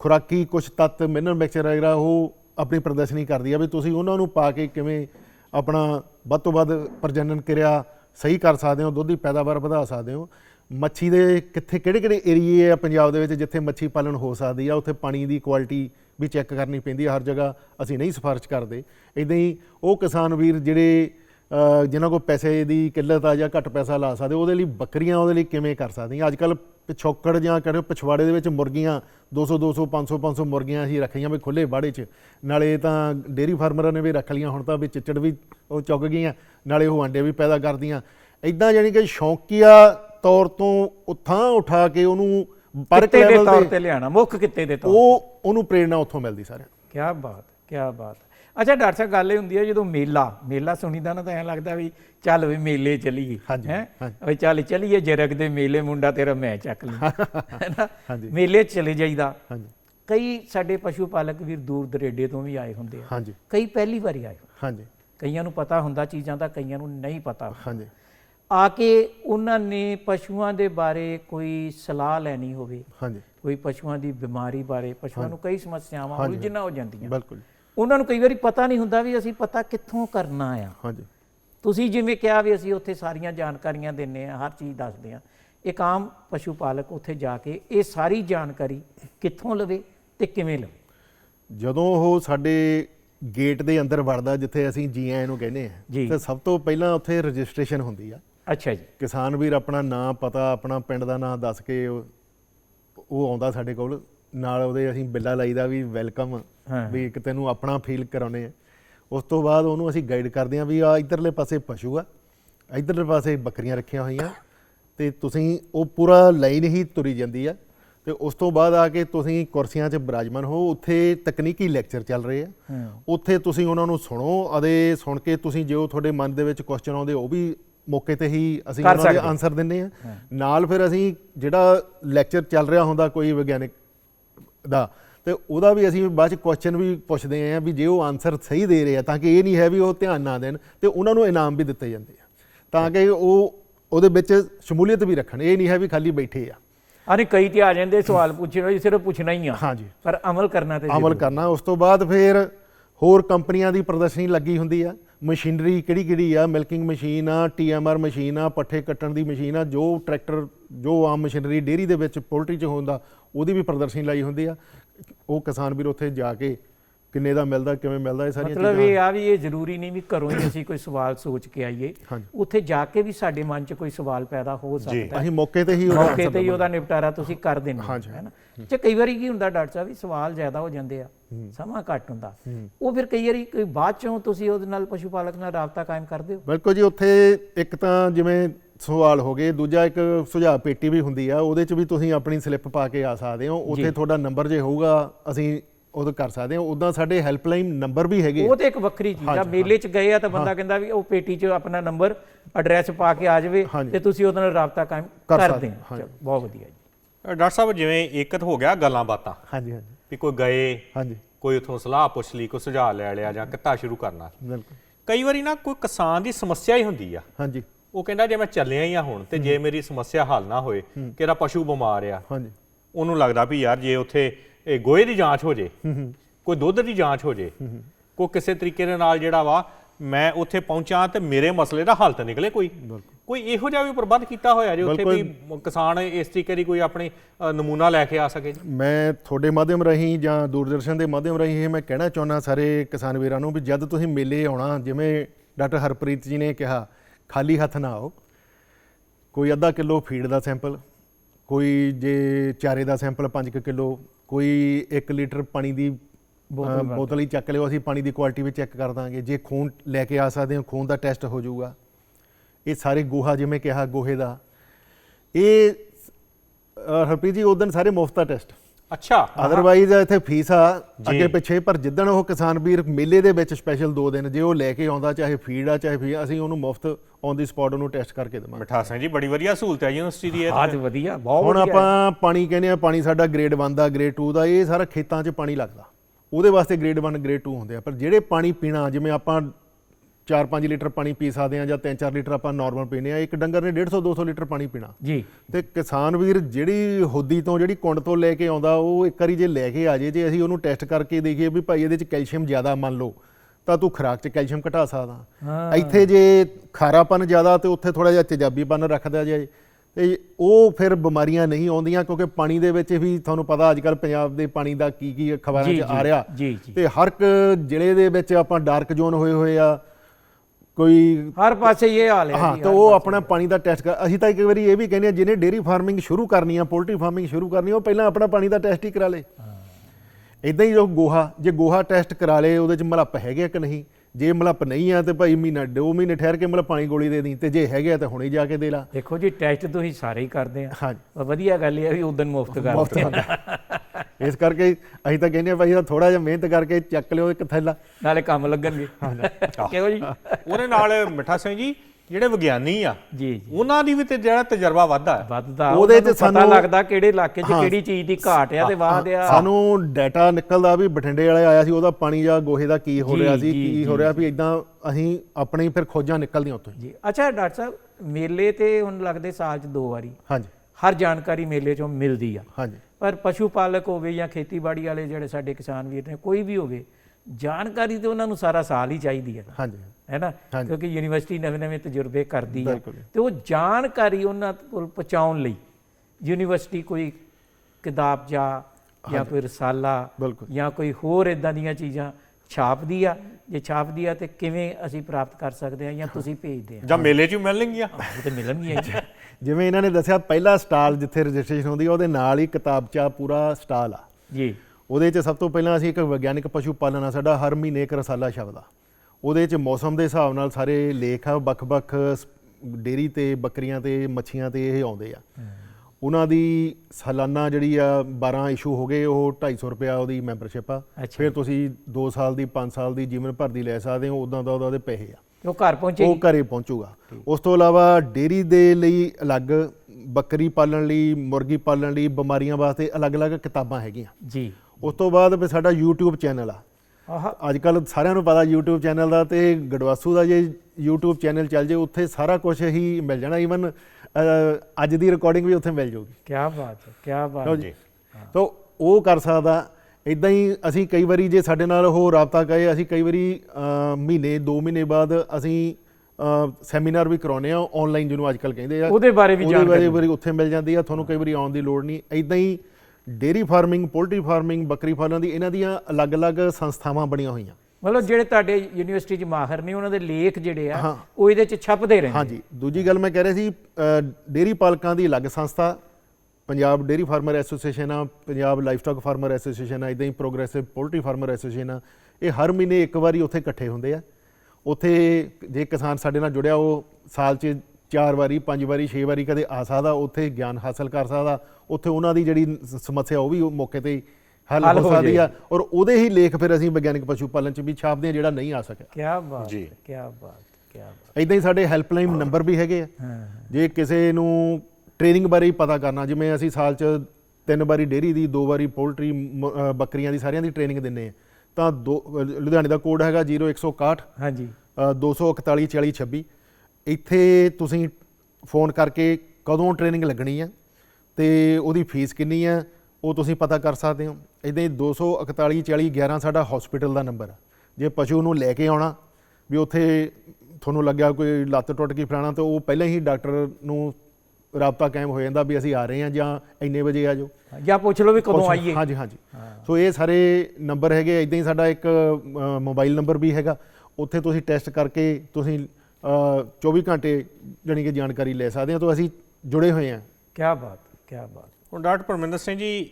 ਖੁਰਾਕੀ ਕੁਝ ਤੱਤ ਮਿਨਰਲ ਮਿਕਸਚਰ ਵਗੈਰਾ ਉਹ ਆਪਣੀ ਪ੍ਰਦਰਸ਼ਨੀ ਕਰਦੀ ਆ ਵੀ ਤੁਸੀਂ ਉਹਨਾਂ ਨੂੰ ਪਾ ਕੇ ਕਿਵੇਂ ਆਪਣਾ ਵੱਧ ਤੋਂ ਵੱਧ ਪ੍ਰਜਨਨ ਕਿਰਿਆ ਸਹੀ ਕਰ ਸਕਦੇ ਹੋ, ਦੁੱਧ ਦੀ ਪੈਦਾਵਾਰ ਵਧਾ ਸਕਦੇ ਹੋ। ਮੱਛੀ ਦੇ ਕਿੱਥੇ ਕਿਹੜੇ ਕਿਹੜੇ ਏਰੀਏ ਆ ਪੰਜਾਬ ਦੇ ਵਿੱਚ ਜਿੱਥੇ ਮੱਛੀ ਪਾਲਣ ਹੋ ਸਕਦੀ ਆ? ਉੱਥੇ ਪਾਣੀ ਦੀ ਕੁਆਲਿਟੀ ਵੀ ਚੈੱਕ ਕਰਨੀ ਪੈਂਦੀ ਆ ਹਰ ਜਗ੍ਹਾ। ਅਸੀਂ ਨਹੀਂ ਸਿਫਾਰਿਸ਼ ਕਰਦੇ। ਇਦਾਂ ਹੀ ਉਹ ਕਿਸਾਨ ਵੀਰ ਜਿਹੜੇ ਅ, ਜਿਨ੍ਹਾਂ ਕੋਲ ਪੈਸੇ ਦੀ ਕਿੱਲਤ ਆ ਜਾਂ ਘੱਟ ਪੈਸਾ ਲਾ ਸਕਦੇ ਉਹਦੇ ਲਈ ਬੱਕਰੀਆਂ ਉਹਦੇ ਲਈ ਕਿਵੇਂ ਕਰ ਸਕਦੀਆਂ? ਅੱਜ ਕੱਲ ਪਿਛੋਕੜ ਜਾਂ ਕਰੇ ਪਿਛਵਾੜੇ ਦੇ ਵਿੱਚ ਮੁਰਗੀਆਂ 200 200 500 500 ਮੁਰਗੀਆਂ ਅਸੀਂ ਰੱਖੀਆਂ ਵੀ ਖੁੱਲੇ ਬਾੜੇ 'ਚ। ਨਾਲੇ ਤਾਂ ਡੇਰੀ ਫਾਰਮਰਾਂ ਨੇ ਵੀ ਰੱਖ ਲਈਆਂ ਹੁਣ ਤਾਂ ਵੀ ਚਿੱਚੜ ਵੀ ਉਹ ਚੁੱਕ ਗਈਆਂ ਨਾਲੇ ਉਹ ਆਂਡੇ ਵੀ ਪੈਦਾ ਕਰਦੀਆਂ। ਇਦਾਂ ਜਾਨੀ ਕਿ ਸ਼ੌਕੀਆ ਤੌਰ ਤੋਂ ਉਥਾਂ ਉਠਾ ਕੇ ਉਹਨੂੰ ਪਰ ਕਿੱਤੇ ਦੇ ਤੌਰ ਲੈਵਲ ਤੇ ਤੇ ਲਿਆਣਾ ਮੁੱਖ ਕਿੱਤੇ ਦੇ ਤੌਰ ਉਹ ਉਹਨੂੰ ਪ੍ਰੇਰਣਾ ਉੱਥੋਂ ਮਿਲਦੀ ਸਾਰਿਆਂ ਨੂੰ। ਕੀ ਬਾਤ ਕੀ ਬਾਤ। ਅੱਛਾ ਡਾਕਟਰ ਸਾਹਿਬ ਗੱਲ ਇਹ ਹੁੰਦੀ ਹੈ ਜਦੋਂ ਮੇਲਾ ਮੇਲਾ ਸੁਣੀਦਾ ਨਾ ਤਾਂ ਐਂ ਲੱਗਦਾ ਵੀ ਚੱਲ ਵੀ ਮੇਲੇ ਚੱਲੀਏ ਹਾਂਜੀ, ਹੈਂ? ਹਾਂਜੀ। ਵੀ ਚੱਲ ਚੱਲੀਏ ਜਰਗ ਦੇ ਮੇਲੇ ਮੁੰਡਾ ਤੇਰਾ ਮੈਂ ਚੱਕ ਲਈ ਹੈਨਾ ਹਾਂਜੀ। ਮੇਲੇ 'ਚ ਚਲੇ ਜਾਈਦਾ। ਹਾਂਜੀ। ਕਈ ਸਾਡੇ ਪਸ਼ੂ ਪਾਲਕ ਵੀਰ ਦੂਰ ਦਰੇਡੇ ਤੋਂ ਵੀ ਆਏ ਹੁੰਦੇ ਆ। ਹਾਂਜੀ। ਕਈ ਪਹਿਲੀ ਵਾਰੀ ਆਏ। ਹਾਂਜੀ। ਕਈਆਂ ਨੂੰ ਪਤਾ ਹੁੰਦਾ ਚੀਜ਼ਾਂ ਦਾ ਕਈਆਂ ਨੂੰ ਨਹੀਂ ਪਤਾ। ਹਾਂਜੀ। ਆ ਕੇ ਉਹਨਾਂ ਨੇ ਪਸ਼ੂਆਂ ਦੇ ਬਾਰੇ ਕੋਈ ਸਲਾਹ ਲੈਣੀ ਹੋਵੇ। ਹਾਂਜੀ। ਕੋਈ ਪਸ਼ੂਆਂ ਦੀ ਬਿਮਾਰੀ ਬਾਰੇ ਪਸ਼ੂਆਂ ਨੂੰ ਕਈ ਸਮੱਸਿਆਵਾਂ। ਉਲਝਣਾਂ ਹੋ ਜਾਂਦੀਆਂ। ਬਿਲਕੁਲ। ਉਹਨਾਂ ਨੂੰ ਕਈ ਵਾਰੀ ਪਤਾ ਨਹੀਂ ਹੁੰਦਾ ਵੀ ਅਸੀਂ ਪਤਾ ਕਿੱਥੋਂ ਕਰਨਾ ਆ। ਹਾਂਜੀ। ਤੁਸੀਂ ਜਿਵੇਂ ਕਿਹਾ ਵੀ ਅਸੀਂ ਉੱਥੇ ਸਾਰੀਆਂ ਜਾਣਕਾਰੀਆਂ ਦਿੰਨੇ ਆ ਹਰ ਚੀਜ਼ ਦੱਸਦੇ ਆ ਇੱਕ ਆਮ ਪਸ਼ੂ ਪਾਲਕ ਉੱਥੇ ਜਾ ਕੇ ਇਹ ਸਾਰੀ ਜਾਣਕਾਰੀ ਕਿੱਥੋਂ ਲਵੇ ਤੇ ਕਿਵੇਂ ਲਵੇ? ਜਦੋਂ ਉਹ ਸਾਡੇ ਗੇਟ ਦੇ ਅੰਦਰ ਵੜਦਾ ਜਿੱਥੇ ਅਸੀਂ ਜੀ ਆਇਆਂ ਨੂੰ ਕਹਿੰਦੇ। ਆ ਤੇ ਸਭ ਤੋਂ ਪਹਿਲਾਂ ਉੱਥੇ ਰਜਿਸਟ੍ਰੇਸ਼ਨ ਹੁੰਦੀ ਆ। ਅੱਛਾ ਜੀ। ਕਿਸਾਨ ਵੀਰ ਆਪਣਾ ਨਾਂ ਪਤਾ ਆਪਣਾ ਪਿੰਡ ਦਾ ਨਾਂ ਦੱਸ ਕੇ ਉਹ ਉਹ ਆਉਂਦਾ ਸਾਡੇ ਕੋਲ। ਨਾਲ ਉਹਦੇ ਅਸੀਂ ਬਿੱਲਾ ਲਾਈਦਾ ਵੀ ਵੈਲਕਮ। ਵੀ ਇੱਕ ਤੈਨੂੰ ਆਪਣਾ ਫੀਲ ਕਰਾਉਨੇ ਆ। ਉਸ ਤੋਂ ਬਾਅਦ ਉਹਨੂੰ ਅਸੀਂ ਗਾਈਡ ਕਰਦੇ ਆ ਵੀ ਆ ਇਧਰਲੇ ਪਾਸੇ ਪਸ਼ੂ ਆ। ਇਧਰਲੇ ਪਾਸੇ ਬੱਕਰੀਆਂ ਰੱਖੀਆਂ ਹੋਈਆਂ। ਤੇ ਤੁਸੀਂ ਉਹ ਪੂਰਾ ਲਾਈਨ ਹੀ ਤੁਰੀ ਜਾਂਦੀ ਆ। ਤੇ ਉਸ ਤੋਂ ਬਾਅਦ ਆ ਕੇ ਤੁਸੀਂ ਕੁਰਸੀਆਂ 'ਚ ਬਿਰਾਜਮਾਨ ਹੋ। ਉੱਥੇ ਤਕਨੀਕੀ ਲੈਕਚਰ ਚੱਲ ਰਹੇ ਆ। ਉੱਥੇ ਤੁਸੀਂ ਉਹਨਾਂ ਨੂੰ ਸੁਣੋ। ਅਤੇ ਸੁਣ ਕੇ ਤੁਸੀਂ ਜੋ ਤੁਹਾਡੇ ਮਨ ਦੇ ਵਿੱਚ ਕੁਐਸਚਨ ਆਉਂਦੇ ਉਹ ਵੀ ਮੌਕੇ ਤੇ ਹੀ ਅਸੀਂ ਕਰ ਉਹਨਾਂ ਦੇ ਸਕਦੇ। ਆਨਸਰ ਦਿੰਨੇ ਆ ਨਾਲ ਫਿਰ ਅਸੀਂ ਜਿਹੜਾ ਲੈਕਚਰ ਚੱਲ ਰਿਹਾ ਹੁੰਦਾ ਕੋਈ ਵਿਗਿਆਨਿਕ ਦਾ ਤੇ ਉਹਦਾ ਵੀ ਅਸੀਂ ਬਾਅਦ ਚ ਕੁਐਸਚਨ ਵੀ ਪੁੱਛਦੇ ਆ ਵੀ ਜੇ ਉਹ ਆਨਸਰ ਸਹੀ ਦੇ ਰਹੇ ਆ ਤਾਂ ਕਿ ਇਹ ਨਹੀਂ ਹੈ ਵੀ ਉਹ ਧਿਆਨ ਨਾ ਦੇਣ ਤੇ ਉਹਨਾਂ ਨੂੰ ਇਨਾਮ ਵੀ ਦਿੱਤੇ ਜਾਂਦੇ ਆ। ਤਾਂ ਕਿ ਉਹ ਉਹਦੇ ਵਿੱਚ ਸ਼ਮੂਲੀਅਤ ਵੀ ਰੱਖਣ। ਇਹ ਨਹੀਂ ਹੈ ਵੀ ਖਾਲੀ ਬੈਠੇ ਆ। ਅਰੇ ਕਈ ਤੇ ਆ ਜਾਂਦੇ ਸਵਾਲ ਪੁੱਛਣੇ ਸਿਰਫ ਪੁੱਛਣਾ ਹੀ ਆ। ਹਾਂਜੀ ਪਰ ਅਮਲ ਕਰਨਾ ਤੇ ਅਮਲ ਕਰਨਾ। ਉਸ ਤੋਂ ਬਾਅਦ ਫਿਰ ਹੋਰ ਕੰਪਨੀਆਂ ਦੀ ਪ੍ਰਦਰਸ਼ਨੀ ਲੱਗੀ ਹੁੰਦੀ ਆ। ਮਸ਼ੀਨਰੀ ਕਿਹੜੀ ਕਿਹੜੀ ਆ? ਮਿਲਕਿੰਗ ਮਸ਼ੀਨ ਆ ਟੀਐਮਆਰ ਮਸ਼ੀਨ ਆ, ਪੱਠੇ ਕੱਟਣ ਦੀ ਮਸ਼ੀਨ ਆ, ਜੋ ਟਰੈਕਟਰ, ਜੋ ਆਮ ਮਸ਼ੀਨਰੀ ਡੇਰੀ ਦੇ ਵਿੱਚ ਪੋਲਟਰੀ 'ਚ ਹੁੰਦਾ ਉਹਦੀ ਵੀ ਪ੍ਰਦਰਸ਼ਨੀ ਲਾਈ ਹੁੰਦੀ ਆ। ਉਹ ਕਿਸਾਨ ਵੀਰ ਉੱਥੇ ਜਾ ਕੇ ਕਿੰਨੇ ਦਾ ਮਿਲਦਾ ਕਿਵੇਂ ਮਿਲਦਾ ਇਹ ਸਾਰੀਆਂ ਮਤਲਬ ਇਹ ਆ ਵੀ ਇਹ ਜ਼ਰੂਰੀ ਨਹੀਂ ਵੀ ਘਰੋਂ ਹੀ ਅਸੀਂ ਕੋਈ ਸਵਾਲ ਸੋਚ ਕੇ ਆਈਏ। ਉੱਥੇ ਜਾ ਕੇ ਵੀ ਸਾਡੇ ਮਨ 'ਚ ਕੋਈ ਸਵਾਲ ਪੈਦਾ ਹੋ ਸਕਦਾ ਹੈ। ਅਸੀਂ ਮੌਕੇ ਤੇ ਹੀ ਉਹਦਾ ਮੌਕੇ ਤੇ ਹੀ ਉਹਦਾ ਨਿਪਟਾਰਾ ਤੁਸੀਂ ਕਰ ਦਿੰਦੇ ਹੋ ਹਾਂਜੀ। ਹੈ ਨਾ? ਤੇ ਕਈ ਵਾਰੀ ਕੀ ਹੁੰਦਾ ਡਾਕਟਰ ਸਾਹਿਬ ਵੀ ਸਵਾਲ ਜ਼ਿਆਦਾ ਹੋ ਜਾਂਦੇ ਆ ਸਮਾਂ ਘੱਟ ਹੁੰਦਾ। ਉਹ ਫਿਰ ਕਈ ਵਾਰੀ ਕੋਈ ਬਾਅਦ ਚੋਂ ਤੁਸੀਂ ਉਹਦੇ ਨਾਲ ਪਸ਼ੂ ਪਾਲਕ ਨਾਲ ਰਾਬਤਾ ਕਾਇਮ ਕਰਦੇ ਹੋ ਬਿਲਕੁਲ ਜੀ ਉੱਥੇ ਇੱਕ ਤਾਂ ਜਿਵੇਂ ਸਵਾਲ ਹੋ ਗਏ ਦੂਜਾ ਇੱਕ ਸੁਝਾਅ ਪੇਟੀ ਵੀ ਹੁੰਦੀ ਆ ਉਹਦੇ 'ਚ ਵੀ ਤੁਸੀਂ ਆਪਣੀ ਸਲਿੱਪ ਪਾ ਕੇ ਆ ਸਕਦੇ ਹੋ। ਉੱਥੇ ਤੁਹਾਡਾ ਨੰਬਰ ਜੇ ਹੋਊਗਾ ਅਸੀਂ ਉਹ ਕਰ ਸਕਦੇ ਹਾਂ ਉਦਾਂ ਸਾਡੇ ਹੈਲਪਲਾਈਨ ਨੰਬਰ ਵੀ ਹੈਗੇ ਉਹ ਤੇ ਇੱਕ ਵੱਖਰੀ ਚੀਜ਼ ਆ ਮੇਲੇ 'ਚ ਗਏ ਆ ਤਾਂ ਬੰਦਾ ਕਹਿੰਦਾ ਵੀ ਉਹ ਪੇਟੀ 'ਚ ਆਪਣਾ ਨੰਬਰ ਐਡਰੈਸ ਪਾ ਕੇ ਆ ਜਾਵੇ। ਤੇ ਤੁਸੀਂ ਉਹਦੇ ਨਾਲ ਰਾਬਤਾ ਕਾਇਮ ਕਰ ਕਰਦੇ ਹੋ ਬਹੁਤ ਵਧੀਆ ਜੀ। ਡਾਕਟਰ ਸਾਹਿਬ ਜਿਵੇਂ ਇੱਕ ਤਾਂ ਹੋ ਗਿਆ ਗੱਲਾਂ ਬਾਤਾਂ। ਹਾਂਜੀ ਹਾਂਜੀ। ਵੀ ਕੋਈ ਗਏ ਹਾਂਜੀ। ਕੋਈ ਉਥੋਂ ਸਲਾਹ ਪੁੱਛ ਲਈ ਕੋਈ ਸੁਝਾਅ ਲੈ ਲਿਆ ਜਾਂ ਕਿੱਤਾ ਸ਼ੁਰੂ ਕਰਨਾ। ਬਿਲਕੁਲ। ਕਈ ਵਾਰੀ ਨਾ ਕੋਈ ਕਿਸਾਨ ਦੀ ਸਮੱਸਿਆ ਹੀ ਹੁੰਦੀ ਆ। ਹਾਂਜੀ। ਉਹ ਕਹਿੰਦਾ ਜੇ ਮੈਂ ਚੱਲਿਆ ਹੀ ਆ ਹੁਣ ਤੇ ਜੇ ਮੇਰੀ ਸਮੱਸਿਆ ਹੱਲ ਨਾ ਹੋਏ ਕਿ ਇਹਦਾ ਪਸ਼ੂ ਬਿਮਾਰ ਆ। ਹਾਂਜੀ। ਉਹਨੂੰ ਲੱਗਦਾ ਵੀ ਯਾਰ ਜੇ ਉੱਥੇ ਇਹ ਗੋਹੇ ਦੀ ਜਾਂਚ ਹੋ ਜੇ ਕੋਈ ਦੁੱਧ ਦੀ ਜਾਂਚ ਹੋ ਜੇ ਕੋਈ ਕਿਸੇ ਤਰੀਕੇ ਦੇ ਨਾਲ ਜਿਹੜਾ ਵਾ ਮੈਂ ਉੱਥੇ ਪਹੁੰਚਾਂ ਤੇ ਮੇਰੇ ਮਸਲੇ ਦਾ ਹੱਲ ਤਾਂ ਨਿਕਲੇ ਕੋਈ। ਕੋਈ ਇਹੋ ਜਿਹਾ ਵੀ ਪ੍ਰਬੰਧ ਕੀਤਾ ਹੋਇਆ ਜੇ ਉੱਥੇ ਵੀ ਕਿਸਾਨ ਇਸ ਤਰੀਕੇ ਦੀ ਕੋਈ ਆਪਣੀ ਨਮੂਨਾ ਲੈ ਕੇ ਆ ਸਕੇ ਜੀ? ਮੈਂ ਤੁਹਾਡੇ ਮਾਧਿਅਮ ਰਾਹੀਂ ਜਾਂ ਦੂਰਦਰਸ਼ਨ ਦੇ ਮਾਧਿਅਮ ਰਾਹੀਂ ਇਹ ਮੈਂ ਕਹਿਣਾ ਚਾਹੁੰਦਾ ਸਾਰੇ ਕਿਸਾਨ ਵੀਰਾਂ ਨੂੰ ਵੀ ਜਦ ਤੁਸੀਂ ਮੇਲੇ ਆਉਣਾ ਜਿਵੇਂ ਡਾਕਟਰ ਹਰਪ੍ਰੀਤ ਜੀ ਨੇ ਕਿਹਾ ਖਾਲੀ ਹੱਥ ਨਾ ਆਓ। ਕੋਈ ਅੱਧਾ ਕਿਲੋ ਫੀਡ ਦਾ ਸੈਂਪਲ ਕੋਈ ਜੇ ਚਾਰੇ ਦਾ ਸੈਂਪਲ 5 ਕਿਲੋ ਕੋਈ 1 ਲੀਟਰ ਪਾਣੀ ਦੀ ਅ, ਬੋਤਲ ਹੀ ਚੱਕ ਲਿਓ ਅਸੀਂ ਪਾਣੀ ਦੀ ਕੁਆਲਿਟੀ ਵੀ ਚੈੱਕ ਕਰ ਦਾਂਗੇ। ਜੇ ਖੂਨ ਲੈ ਕੇ ਆ ਸਕਦੇ ਹੋ ਖੂਨ ਦਾ ਟੈਸਟ ਹੋ ਜਾਊਗਾ। ਇਹ ਸਾਰੇ ਗੋਹਾ ਜਿਵੇਂ ਕਿਹਾ ਗੋਹੇ ਦਾ। ਇਹ ਹਰਪ੍ਰੀਤ ਜੀ ਉਦੋਂ ਸਾਰੇ ਮੁਫਤ ਦਾ ਟੈਸਟ। ਅੱਛਾ ਅਦਰਵਾਈਜ਼ ਇੱਥੇ ਫੀਸ ਆ ਅੱਗੇ ਪਿੱਛੇ ਪਰ ਜਿੱਦਣ ਉਹ ਕਿਸਾਨ ਵੀਰ ਮੇਲੇ ਦੇ ਵਿੱਚ ਸਪੈਸ਼ਲ 2 ਦਿਨ ਜੇ ਉਹ ਲੈ ਕੇ ਆਉਂਦਾ ਚਾਹੇ ਫੀਡ ਆ ਚਾਹੇ ਫੀ ਅਸੀਂ ਉਹਨੂੰ ਮੁਫਤ ਔਨ ਦੀ ਸਪੌਟ ਉਹਨੂੰ ਟੈਸਟ ਕਰਕੇ ਦੇਵਾਂਗੇ। ਮਿਠਾ ਸਿੰਘ ਜੀ ਬੜੀ ਵਧੀਆ ਸਹੂਲਤ ਹੈ ਯੂਨੀਵਰਸਿਟੀ ਦੀ ਇਹ ਹਾਂ ਤੇ ਵਧੀਆ ਬਹੁਤ ਹੁਣ ਆਪਾਂ ਪਾਣੀ ਕਹਿੰਦੇ ਆ ਪਾਣੀ ਸਾਡਾ ਗ੍ਰੇਡ 1 ਦਾ ਗ੍ਰੇਡ 2 ਦਾ ਇਹ ਸਾਰਾ ਖੇਤਾਂ 'ਚ ਪਾਣੀ ਲੱਗਦਾ। ਉਹਦੇ ਵਾਸਤੇ ਗ੍ਰੇਡ 1 ਗ੍ਰੇਡ 2 ਹੁੰਦੇ ਆ ਪਰ ਜਿਹੜੇ ਪਾਣੀ ਪੀਣਾ ਜਿਵੇਂ ਆਪਾਂ 4-5 ਲੀਟਰ ਪਾਣੀ ਪੀ ਸਕਦੇ ਆ ਜਾਂ 3-4 ਲੀਟਰ ਆਪਾਂ ਨਾਰਮਲ ਪੀਨੇ ਆ ਇੱਕ ਡੰਗਰ ਨੇ 150-200 ਲੀਟਰ ਪਾਣੀ ਪੀਣਾ। ਜੀ। ਤੇ ਕਿਸਾਨ ਵੀਰ ਜਿਹੜੀ ਹੋਦੀ ਤੋਂ ਜਿਹੜੀ ਕੁੰਡ ਤੋਂ ਲੈ ਕੇ ਆਉਂਦਾ ਉਹ ਇੱਕ ਵਾਰੀ ਜੇ ਲੈ ਕੇ ਆ ਜੇ ਜੇ ਅਸੀਂ ਉਹਨੂੰ ਟੈਸਟ ਕਰਕੇ ਦੇਖੀਏ ਵੀ ਭਾਈ ਇਹਦੇ ਚ ਕੈਲਸ਼ੀਅਮ ਜ਼ਿਆਦਾ ਮੰਨ ਲਓ ਤਾਂ ਤੂੰ ਖੁਰਾਕ ਚ ਕੈਲਸ਼ੀਅਮ ਘਟਾ ਸਕਦਾ। ਇੱਥੇ ਜੇ ਖਾਰਾਪਨ ਜ਼ਿਆਦਾ ਤੇ ਉੱਥੇ ਥੋੜਾ ਜਿਹਾ ਤੇਜ਼ਾਬੀਪਨ ਰੱਖਦਾ ਜੇ। ਤੇ ਉਹ ਫਿਰ ਬਿਮਾਰੀਆਂ ਨਹੀਂ ਆਉਂਦੀਆਂ ਕਿਉਂਕਿ ਪਾਣੀ ਦੇ ਵਿੱਚ ਵੀ ਤੁਹਾਨੂੰ ਪਤਾ ਅੱਜ ਕੱਲ ਪੰਜਾਬ ਦੇ ਪਾਣੀ ਦਾ ਕੀ ਕੀ ਖਬਰਾਂ 'ਚ ਆ ਰਿਹਾ। ਤੇ ਹਰ ਇੱਕ ਜ਼ਿਲ੍ਹੇ ਦੇ ਵਿੱਚ ਆਪਾਂ ਡਾਰਕ ਜ਼ੋਨ ਹੋਏ ਹੋਏ ਆ। ਕੋਈ ਹਰ ਪਾਸੇ ਇਹ ਹਾਲ ਹੈ ਹਾਂ ਤਾਂ ਉਹ। ਆਪਣਾ ਪਾਣੀ ਦਾ ਟੈਸਟ ਕਰ ਅਸੀਂ ਤਾਂ ਇੱਕ ਵਾਰੀ ਇਹ ਵੀ ਕਹਿੰਦੇ ਆ ਜਿਹਨੇ ਡੇਰੀ ਫਾਰਮਿੰਗ ਸ਼ੁਰੂ ਕਰਨੀ ਆ ਪੋਲਟਰੀ ਫਾਰਮਿੰਗ ਸ਼ੁਰੂ ਕਰਨੀ ਉਹ ਪਹਿਲਾਂ ਆਪਣਾ ਪਾਣੀ ਦਾ ਟੈਸਟ ਹੀ ਕਰਾ ਲੇ। ਇਦਾਂ ਹੀ ਜੋ ਗੋਹਾ ਜੇ ਗੋਹਾ ਟੈਸਟ ਕਰਾ ਲੇ ਉਹਦੇ ਚ ਮਲੱਪ ਹੈਗੇ ਕਿ ਨਹੀਂ? ਜੇ ਮਲੱਪ ਨਹੀਂ ਆ ਤੇ ਭਾਈ ਮਹੀਨਾ ਦੋ ਮਹੀਨੇ ਠਹਿਰ ਕੇ ਮਤਲਬ ਪਾਣੀ ਗੋਲੀ ਦੇ ਦੀ ਤੇ ਜੇ ਹੈਗੇ ਤਾਂ ਹੁਣੇ ਜਾ ਕੇ ਦੇ ਲਾ। ਦੇਖੋ ਜੀ ਟੈਸਟ ਤੁਸੀਂ ਸਾਰੇ ਹੀ ਕਰਦੇ ਆ। ਪਰ ਵਧੀਆ ਗੱਲ ਇਹ ਹੈ ਵੀ ਉਦੋਂ ਮੁਫਤ ਕਰਦੇ ਆ। ਇਸ ਕਰਕੇ ਅਸੀਂ ਤਾਂ ਕਹਿੰਦੇ ਆ ਭਾਈ ਥੋੜਾ ਜਿਹਾ ਮਿਹਨਤ ਕਰਕੇ ਚੱਕ ਲਿਓ ਇੱਕ ਥੈਲਾ। ਨਾਲੇ ਕੰਮ ਲੱਗਣਗੇ। [LAUGHS] ਕਿਉਂ ਜੀ? ਉਹਦੇ ਨਾਲ ਮਿਠਾ ਸਿੰਘ ਜੀ ਜਿਹੜੇ ਵਿਗਿਆਨੀ ਆ ਜੀ ਜੀ। ਉਹਨਾਂ ਦੀ ਵੀ ਤੇ ਜਿਹੜਾ ਤਜਰਬਾ ਵੱਧਦਾ ਹੈ। ਵੱਧਦਾ। ਉਹਦੇ ਚ ਚ ਪਤਾ ਸਾਨੂੰ- ਲੱਗਦਾ ਕਿਹੜੇ ਇਲਾਕੇ 'ਚ ਕਿਹੜੀ ਚੀਜ਼ ਦੀ ਘਾਟ ਆ ਤੇ ਵਾਧ ਆ। ਸਾਨੂੰ ਡਾਟਾ ਨਿਕਲਦਾ ਵੀ ਬਠਿੰਡੇ ਵਾਲੇ ਆਇਆ ਸੀ ਉਹਦਾ ਪਾਣੀ ਜਾਂ ਗੋਹੇ ਦਾ ਕੀ ਹੋ ਰਿਹਾ ਸੀ ਕੀ ਹੋ ਰਿਹਾ ਵੀ ਇਦਾਂ ਅਸੀਂ ਆਪਣੀ ਫਿਰ ਖੋਜਾਂ ਨਿਕਲਦੀਆਂ ਉੱਥੋਂ। ਜੀ। ਅੱਛਾ ਡਾਕਟਰ ਸਾਹਿਬ ਮੇਲੇ ਤੇ ਹੁਣ ਲੱਗਦੇ ਸਾਲ 'ਚ ਦੋ ਵਾਰੀ। ਹਾਂਜੀ। ਹਰ ਜਾਣਕਾਰੀ ਮੇਲੇ 'ਚੋਂ ਮਿਲਦੀ ਆ। ਹਾਂਜੀ। ਪਰ ਪਸ਼ੂ ਪਾਲਕ ਹੋਵੇ ਜਾਂ ਖੇਤੀਬਾੜੀ ਵਾਲੇ ਜਿਹੜੇ ਸਾਡੇ ਕਿਸਾਨ ਵੀਰ ਨੇ ਕੋਈ ਵੀ ਹੋਵੇ ਜਾਣਕਾਰੀ ਤੇ ਉਹਨਾਂ ਨੂੰ ਸਾਰਾ ਸਾਲ ਹੀ ਚਾਹੀਦੀ ਹੈ। ਹਾਂਜੀ। ਹੈ ਨਾ। ਕਿਉਂਕਿ ਯੂਨੀਵਰਸਿਟੀ ਨਵੇਂ-ਨਵੇਂ ਤਜਰਬੇ ਕਰਦੀ ਬਿਲਕੁਲ। ਤੇ ਉਹ ਜਾਣਕਾਰੀ ਉਹਨਾਂ ਕੋਲ ਪਹੁੰਚਾਉਣ ਲਈ ਯੂਨੀਵਰਸਿਟੀ ਕੋਈ ਕਿਤਾਬ ਜਾਂ ਜਾਂ ਕੋਈ ਰਸਾਲਾ ਬਿਲਕੁਲ। ਜਾਂ ਕੋਈ ਹੋਰ ਇਦਾਂ ਦੀਆਂ ਚੀਜ਼ਾਂ ਛਾਪਦੀ ਆ। ਜੇ ਛਾਪਦੀ ਆ ਤੇ ਕਿਵੇਂ ਅਸੀਂ ਪ੍ਰਾਪਤ ਕਰ ਸਕਦੇ ਆ ਜਾਂ ਤੁਸੀਂ ਭੇਜਦੇ ਆ? ਜਾਂ ਮੇਲੇ 'ਚ ਹੀ ਮਿਲਣਗੀਆਂ ਤੇ ਮਿਲਣਗੀਆਂ ਹੀ। ਜਿਵੇਂ ਇਹਨਾਂ ਨੇ ਦੱਸਿਆ ਪਹਿਲਾ ਸਟਾਲ ਜਿੱਥੇ ਰਜਿਸਟ੍ਰੇਸ਼ਨ ਹੁੰਦੀ ਹੈ ਉਹਦੇ ਨਾਲ ਹੀ ਕਿਤਾਬਚਾ ਪੂਰਾ ਸਟਾਲ ਆ। ਜੀ। ਉਹਦੇ 'ਚ ਸਭ ਤੋਂ ਪਹਿਲਾਂ ਅਸੀਂ ਇੱਕ ਵਿਗਿਆਨਿਕ ਪਸ਼ੂ ਪਾਲਣ ਆ ਸਾਡਾ ਹਰ ਮਹੀਨੇ ਇੱਕ ਰਸਾਲਾ ਛਪਦਾ। ਉਹਦੇ 'ਚ ਮੌਸਮ ਦੇ ਹਿਸਾਬ ਨਾਲ ਸਾਰੇ ਲੇਖ ਆ ਵੱਖ-ਵੱਖ ਡੇਅਰੀ ਤੇ ਬੱਕਰੀਆਂ ਤੇ ਮੱਛੀਆਂ ਤੇ ਇਹ ਆਉਂਦੇ ਆ। ਉਹਨਾਂ ਦੀ ਸਾਲਾਨਾ ਜਿਹੜੀ ਆ 12 ਇਸ਼ੂ ਹੋ ਗਏ ਉਹ 250 ਰੁਪਿਆ ਉਹਦੀ ਮੈਂਬਰਸ਼ਿਪ ਆ। ਫਿਰ ਤੁਸੀਂ 2 ਸਾਲ ਦੀ 5 ਸਾਲ ਦੀ ਜੀਵਨ ਭਰ ਦੀ ਲੈ ਸਕਦੇ ਹੋ ਉਦਾਂ ਦਾ ਉਹਦਾ ਪੈਸੇ ਆ। ਉਹ ਘਰ ਪਹੁੰਚੇ ਉਹ ਘਰੇ ਪਹੁੰਚੂਗਾ। ਉਸ ਤੋਂ ਇਲਾਵਾ ਡੇਰੀ ਦੇ ਲਈ ਅਲੱਗ ਬੱਕਰੀ ਪਾਲਣ ਲਈ ਮੁਰਗੀ ਪਾਲਣ ਲਈ ਬਿਮਾਰੀਆਂ ਵਾਸਤੇ ਅਲੱਗ-ਅਲੱਗ ਕਿਤਾਬਾਂ ਹੈਗੀਆਂ। ਜੀ। ਉਸ ਤੋਂ ਬਾਅਦ ਫਿਰ ਸਾਡਾ YouTube ਚੈਨਲ ਆ। ਆਹ। ਅੱਜ ਕੱਲ ਸਾਰਿਆਂ ਨੂੰ ਪਤਾ YouTube ਚੈਨਲ ਦਾ ਤੇ ਗੜਵਾਸੂ ਦਾ ਜੇ YouTube ਚੈਨਲ ਚੱਲ ਜੇ ਉੱਥੇ ਸਾਰਾ ਕੁਝ ਹੀ ਮਿਲ ਜਾਣਾ। ਈਵਨ ਅੱਜ ਦੀ ਰਿਕਾਰਡਿੰਗ ਵੀ ਉੱਥੇ ਮਿਲ ਜਾਊਗੀ ਕੀ ਬਾਤ ਹੈ ਕੀ ਬਾਤ ਹੈ ਜੀ। ਤਾਂ ਉਹ ਕਰ ਸਕਦਾ। ਇਦਾਂ ਹੀ ਅਸੀਂ ਕਈ ਵਾਰੀ ਜੇ ਸਾਡੇ ਨਾਲ ਉਹ ਰਾਬਤਾ ਕਰੇ ਅਸੀਂ ਕਈ ਵਾਰੀ ਮਹੀਨੇ 2 ਮਹੀਨੇ ਬਾਅਦ ਅਸੀਂ ਸੈਮੀਨਾਰ ਵੀ ਕਰਾਉਨੇ ਆ ਆਨਲਾਈਨ ਜਿਹਨੂੰ ਅੱਜ ਕੱਲ ਕਹਿੰਦੇ ਆ। ਉਹਦੇ ਬਾਰੇ ਵੀ ਉਹਦੇ ਜਾਣਕਾਰੀ। ਬਾਰੇ ਵੀ ਉੱਥੇ ਮਿਲ ਜਾਂਦੀ ਆ ਤੁਹਾਨੂੰ ਕਈ ਵਾਰੀ ਆਉਣ ਦੀ ਲੋੜ ਨਹੀਂ। ਇਦਾਂ ਹੀ ਡੇਰੀ ਫਾਰਮਿੰਗ ਪੋਲਟਰੀ ਫਾਰਮਿੰਗ ਬੱਕਰੀ ਫਾਰਮਾਂ ਦੀ ਇਹਨਾਂ ਦੀਆਂ ਅਲੱਗ-ਅਲੱਗ ਸੰਸਥਾਵਾਂ ਬਣੀਆਂ ਹੋਈਆਂ। ਮਤਲਬ ਜਿਹੜੇ ਤੁਹਾਡੇ ਯੂਨੀਵਰਸਿਟੀ 'ਚ ਮਾਹਰ ਨੇ ਉਹਨਾਂ ਦੇ ਲੇਖ ਜਿਹੜੇ ਆ ਉਹ ਇਹਦੇ 'ਚ ਛਪਦੇ ਰਹਿੰਦੇ ਹਾਂਜੀ। ਦੂਜੀ ਗੱਲ ਮੈਂ ਕਹਿ ਰਿਹਾ ਸੀ ਅ, ਡੇਅਰੀ ਪਾਲਕਾਂ ਦੀ ਅਲੱਗ ਸੰਸਥਾ ਪੰਜਾਬ ਡੇਅਰੀ ਫਾਰਮਰ ਐਸੋਸੀਏਸ਼ਨ ਆ ਪੰਜਾਬ ਲਾਈਵਸਟਾਕ ਫਾਰਮਰ ਐਸੋਸੀਏਸ਼ਨ ਆ ਇਦਾਂ ਹੀ ਪ੍ਰੋਗਰੈਸਿਵ ਪੋਲਟਰੀ ਫਾਰਮਰ ਐਸੋਸੀਏਸ਼ਨ ਆ। ਇਹ ਹਰ ਮਹੀਨੇ ਇੱਕ ਵਾਰੀ ਉੱਥੇ ਇਕੱਠੇ ਹੁੰਦੇ ਆ। ਉੱਥੇ ਜੇ ਕਿਸਾਨ ਸਾਡੇ ਨਾਲ ਜੁੜਿਆ ਉਹ ਸਾਲ 'ਚ ਚਾਰ ਵਾਰੀ ਪੰਜ ਵਾਰੀ ਛੇ ਵਾਰੀ ਕਦੇ ਆ ਸਕਦਾ ਉੱਥੇ ਗਿਆਨ ਹਾਸਲ ਕਰ ਸਕਦਾ। ਉੱਥੇ ਉਹਨਾਂ ਦੀ ਜਿਹੜੀ ਸਮੱਸਿਆ ਉਹ ਵੀ ਉਹ ਮੌਕੇ ਤੇ ਹੱਲ ਹੋ ਸਕਦੀ ਆ। ਔਰ ਉਹਦੇ ਹੀ ਲੇਖ ਫਿਰ ਅਸੀਂ ਵਿਗਿਆਨਿਕ ਪਸ਼ੂ ਪਾਲਣ 'ਚ ਵੀ ਛਾਪਦੇ ਆ ਜਿਹੜਾ ਨਹੀਂ ਆ ਸਕਿਆ। ਕੀ ਬਾਤ ਜੀ। ਕੀ ਬਾਤ ਕੀ ਬਾਤ। ਇਦਾਂ ਹੀ ਸਾਡੇ ਹੈਲਪਲਾਈਨ ਨੰਬਰ ਵੀ ਹੈਗੇ ਆ। ਜੇ ਕਿਸੇ ਨੂੰ ਟ੍ਰੇਨਿੰਗ ਬਾਰੇ ਹੀ ਪਤਾ ਕਰਨਾ। ਜਿਵੇਂ ਅਸੀਂ ਸਾਲ 'ਚ ਤਿੰਨ ਵਾਰੀ ਡੇਅਰੀ ਦੀ ਦੋ ਵਾਰੀ ਪੋਲਟਰੀ ਬੱਕਰੀਆਂ ਦੀ ਸਾਰਿਆਂ ਦੀ ਟ੍ਰੇਨਿੰਗ ਦਿੰਨੇ ਆ ਤਾਂ ਦੋ- ਲੁਧਿਆਣੇ ਦਾ ਕੋਡ ਹੈਗਾ 0161 ਹਾਂਜੀ। ਅ, 241 4026 ਇੱਥੇ ਤੁਸੀਂ ਫੋਨ ਕਰਕੇ ਕਦੋਂ ਟ੍ਰੇਨਿੰਗ ਲੱਗਣੀ ਆ ਤੇ ਉਹਦੀ ਫੀਸ ਕਿੰਨੀ ਆ ਉਹ ਤੁਸੀਂ ਪਤਾ ਕਰ ਸਕਦੇ ਹੋ। ਇਦਾਂ ਹੀ 241 40 11 ਸਾਡਾ ਹਸਪੀਟਲ ਦਾ ਨੰਬਰ ਆ। ਜੇ ਪਸ਼ੂ ਨੂੰ ਲੈ ਕੇ ਆਉਣਾ ਵੀ ਉੱਥੇ ਤੁਹਾਨੂੰ ਲੱਗਿਆ ਕੋਈ ਲੱਤ ਟੁੱਟ ਗਈ ਫਲਾਣਾ ਤੇ ਉਹ ਪਹਿਲਾਂ ਹੀ ਡਾਕਟਰ ਨੂੰ ਰਾਬਤਾ ਕਾਇਮ ਹੋ ਜਾਂਦਾ ਵੀ ਅਸੀਂ ਆ ਰਹੇ ਹਾਂ ਜਾਂ ਇੰਨੇ ਵਜੇ ਆ ਜਾਓ। ਜਾਂ ਪੁੱਛ ਲਓ ਵੀ ਕਦੋਂ ਆਈਏ। ਹਾਂਜੀ ਹਾਂਜੀ। ਸੋ ਇਹ ਸਾਰੇ ਨੰਬਰ ਹੈਗੇ ਇਦਾਂ ਹੀ ਸਾਡਾ ਇੱਕ ਮੋਬਾਈਲ ਨੰਬਰ ਵੀ ਹੈਗਾ। ਉੱਥੇ ਤੁਸੀਂ ਟੈਸਟ ਕਰਕੇ ਤੁਸੀਂ ਅ, 24 ਘੰਟੇ ਜਾਣੀ ਕਿ ਜਾਣਕਾਰੀ ਲੈ ਸਕਦੇ ਹੋ। ਤਾਂ ਅਸੀਂ ਜੁੜੇ ਹੋਏ ਹਾਂ। ਕੀ ਬਾਤ ਕੀ ਬਾਤ। ਹੁਣ ਡਾਕਟਰ ਪਰਮਿੰਦਰ ਸਿੰਘ ਜੀ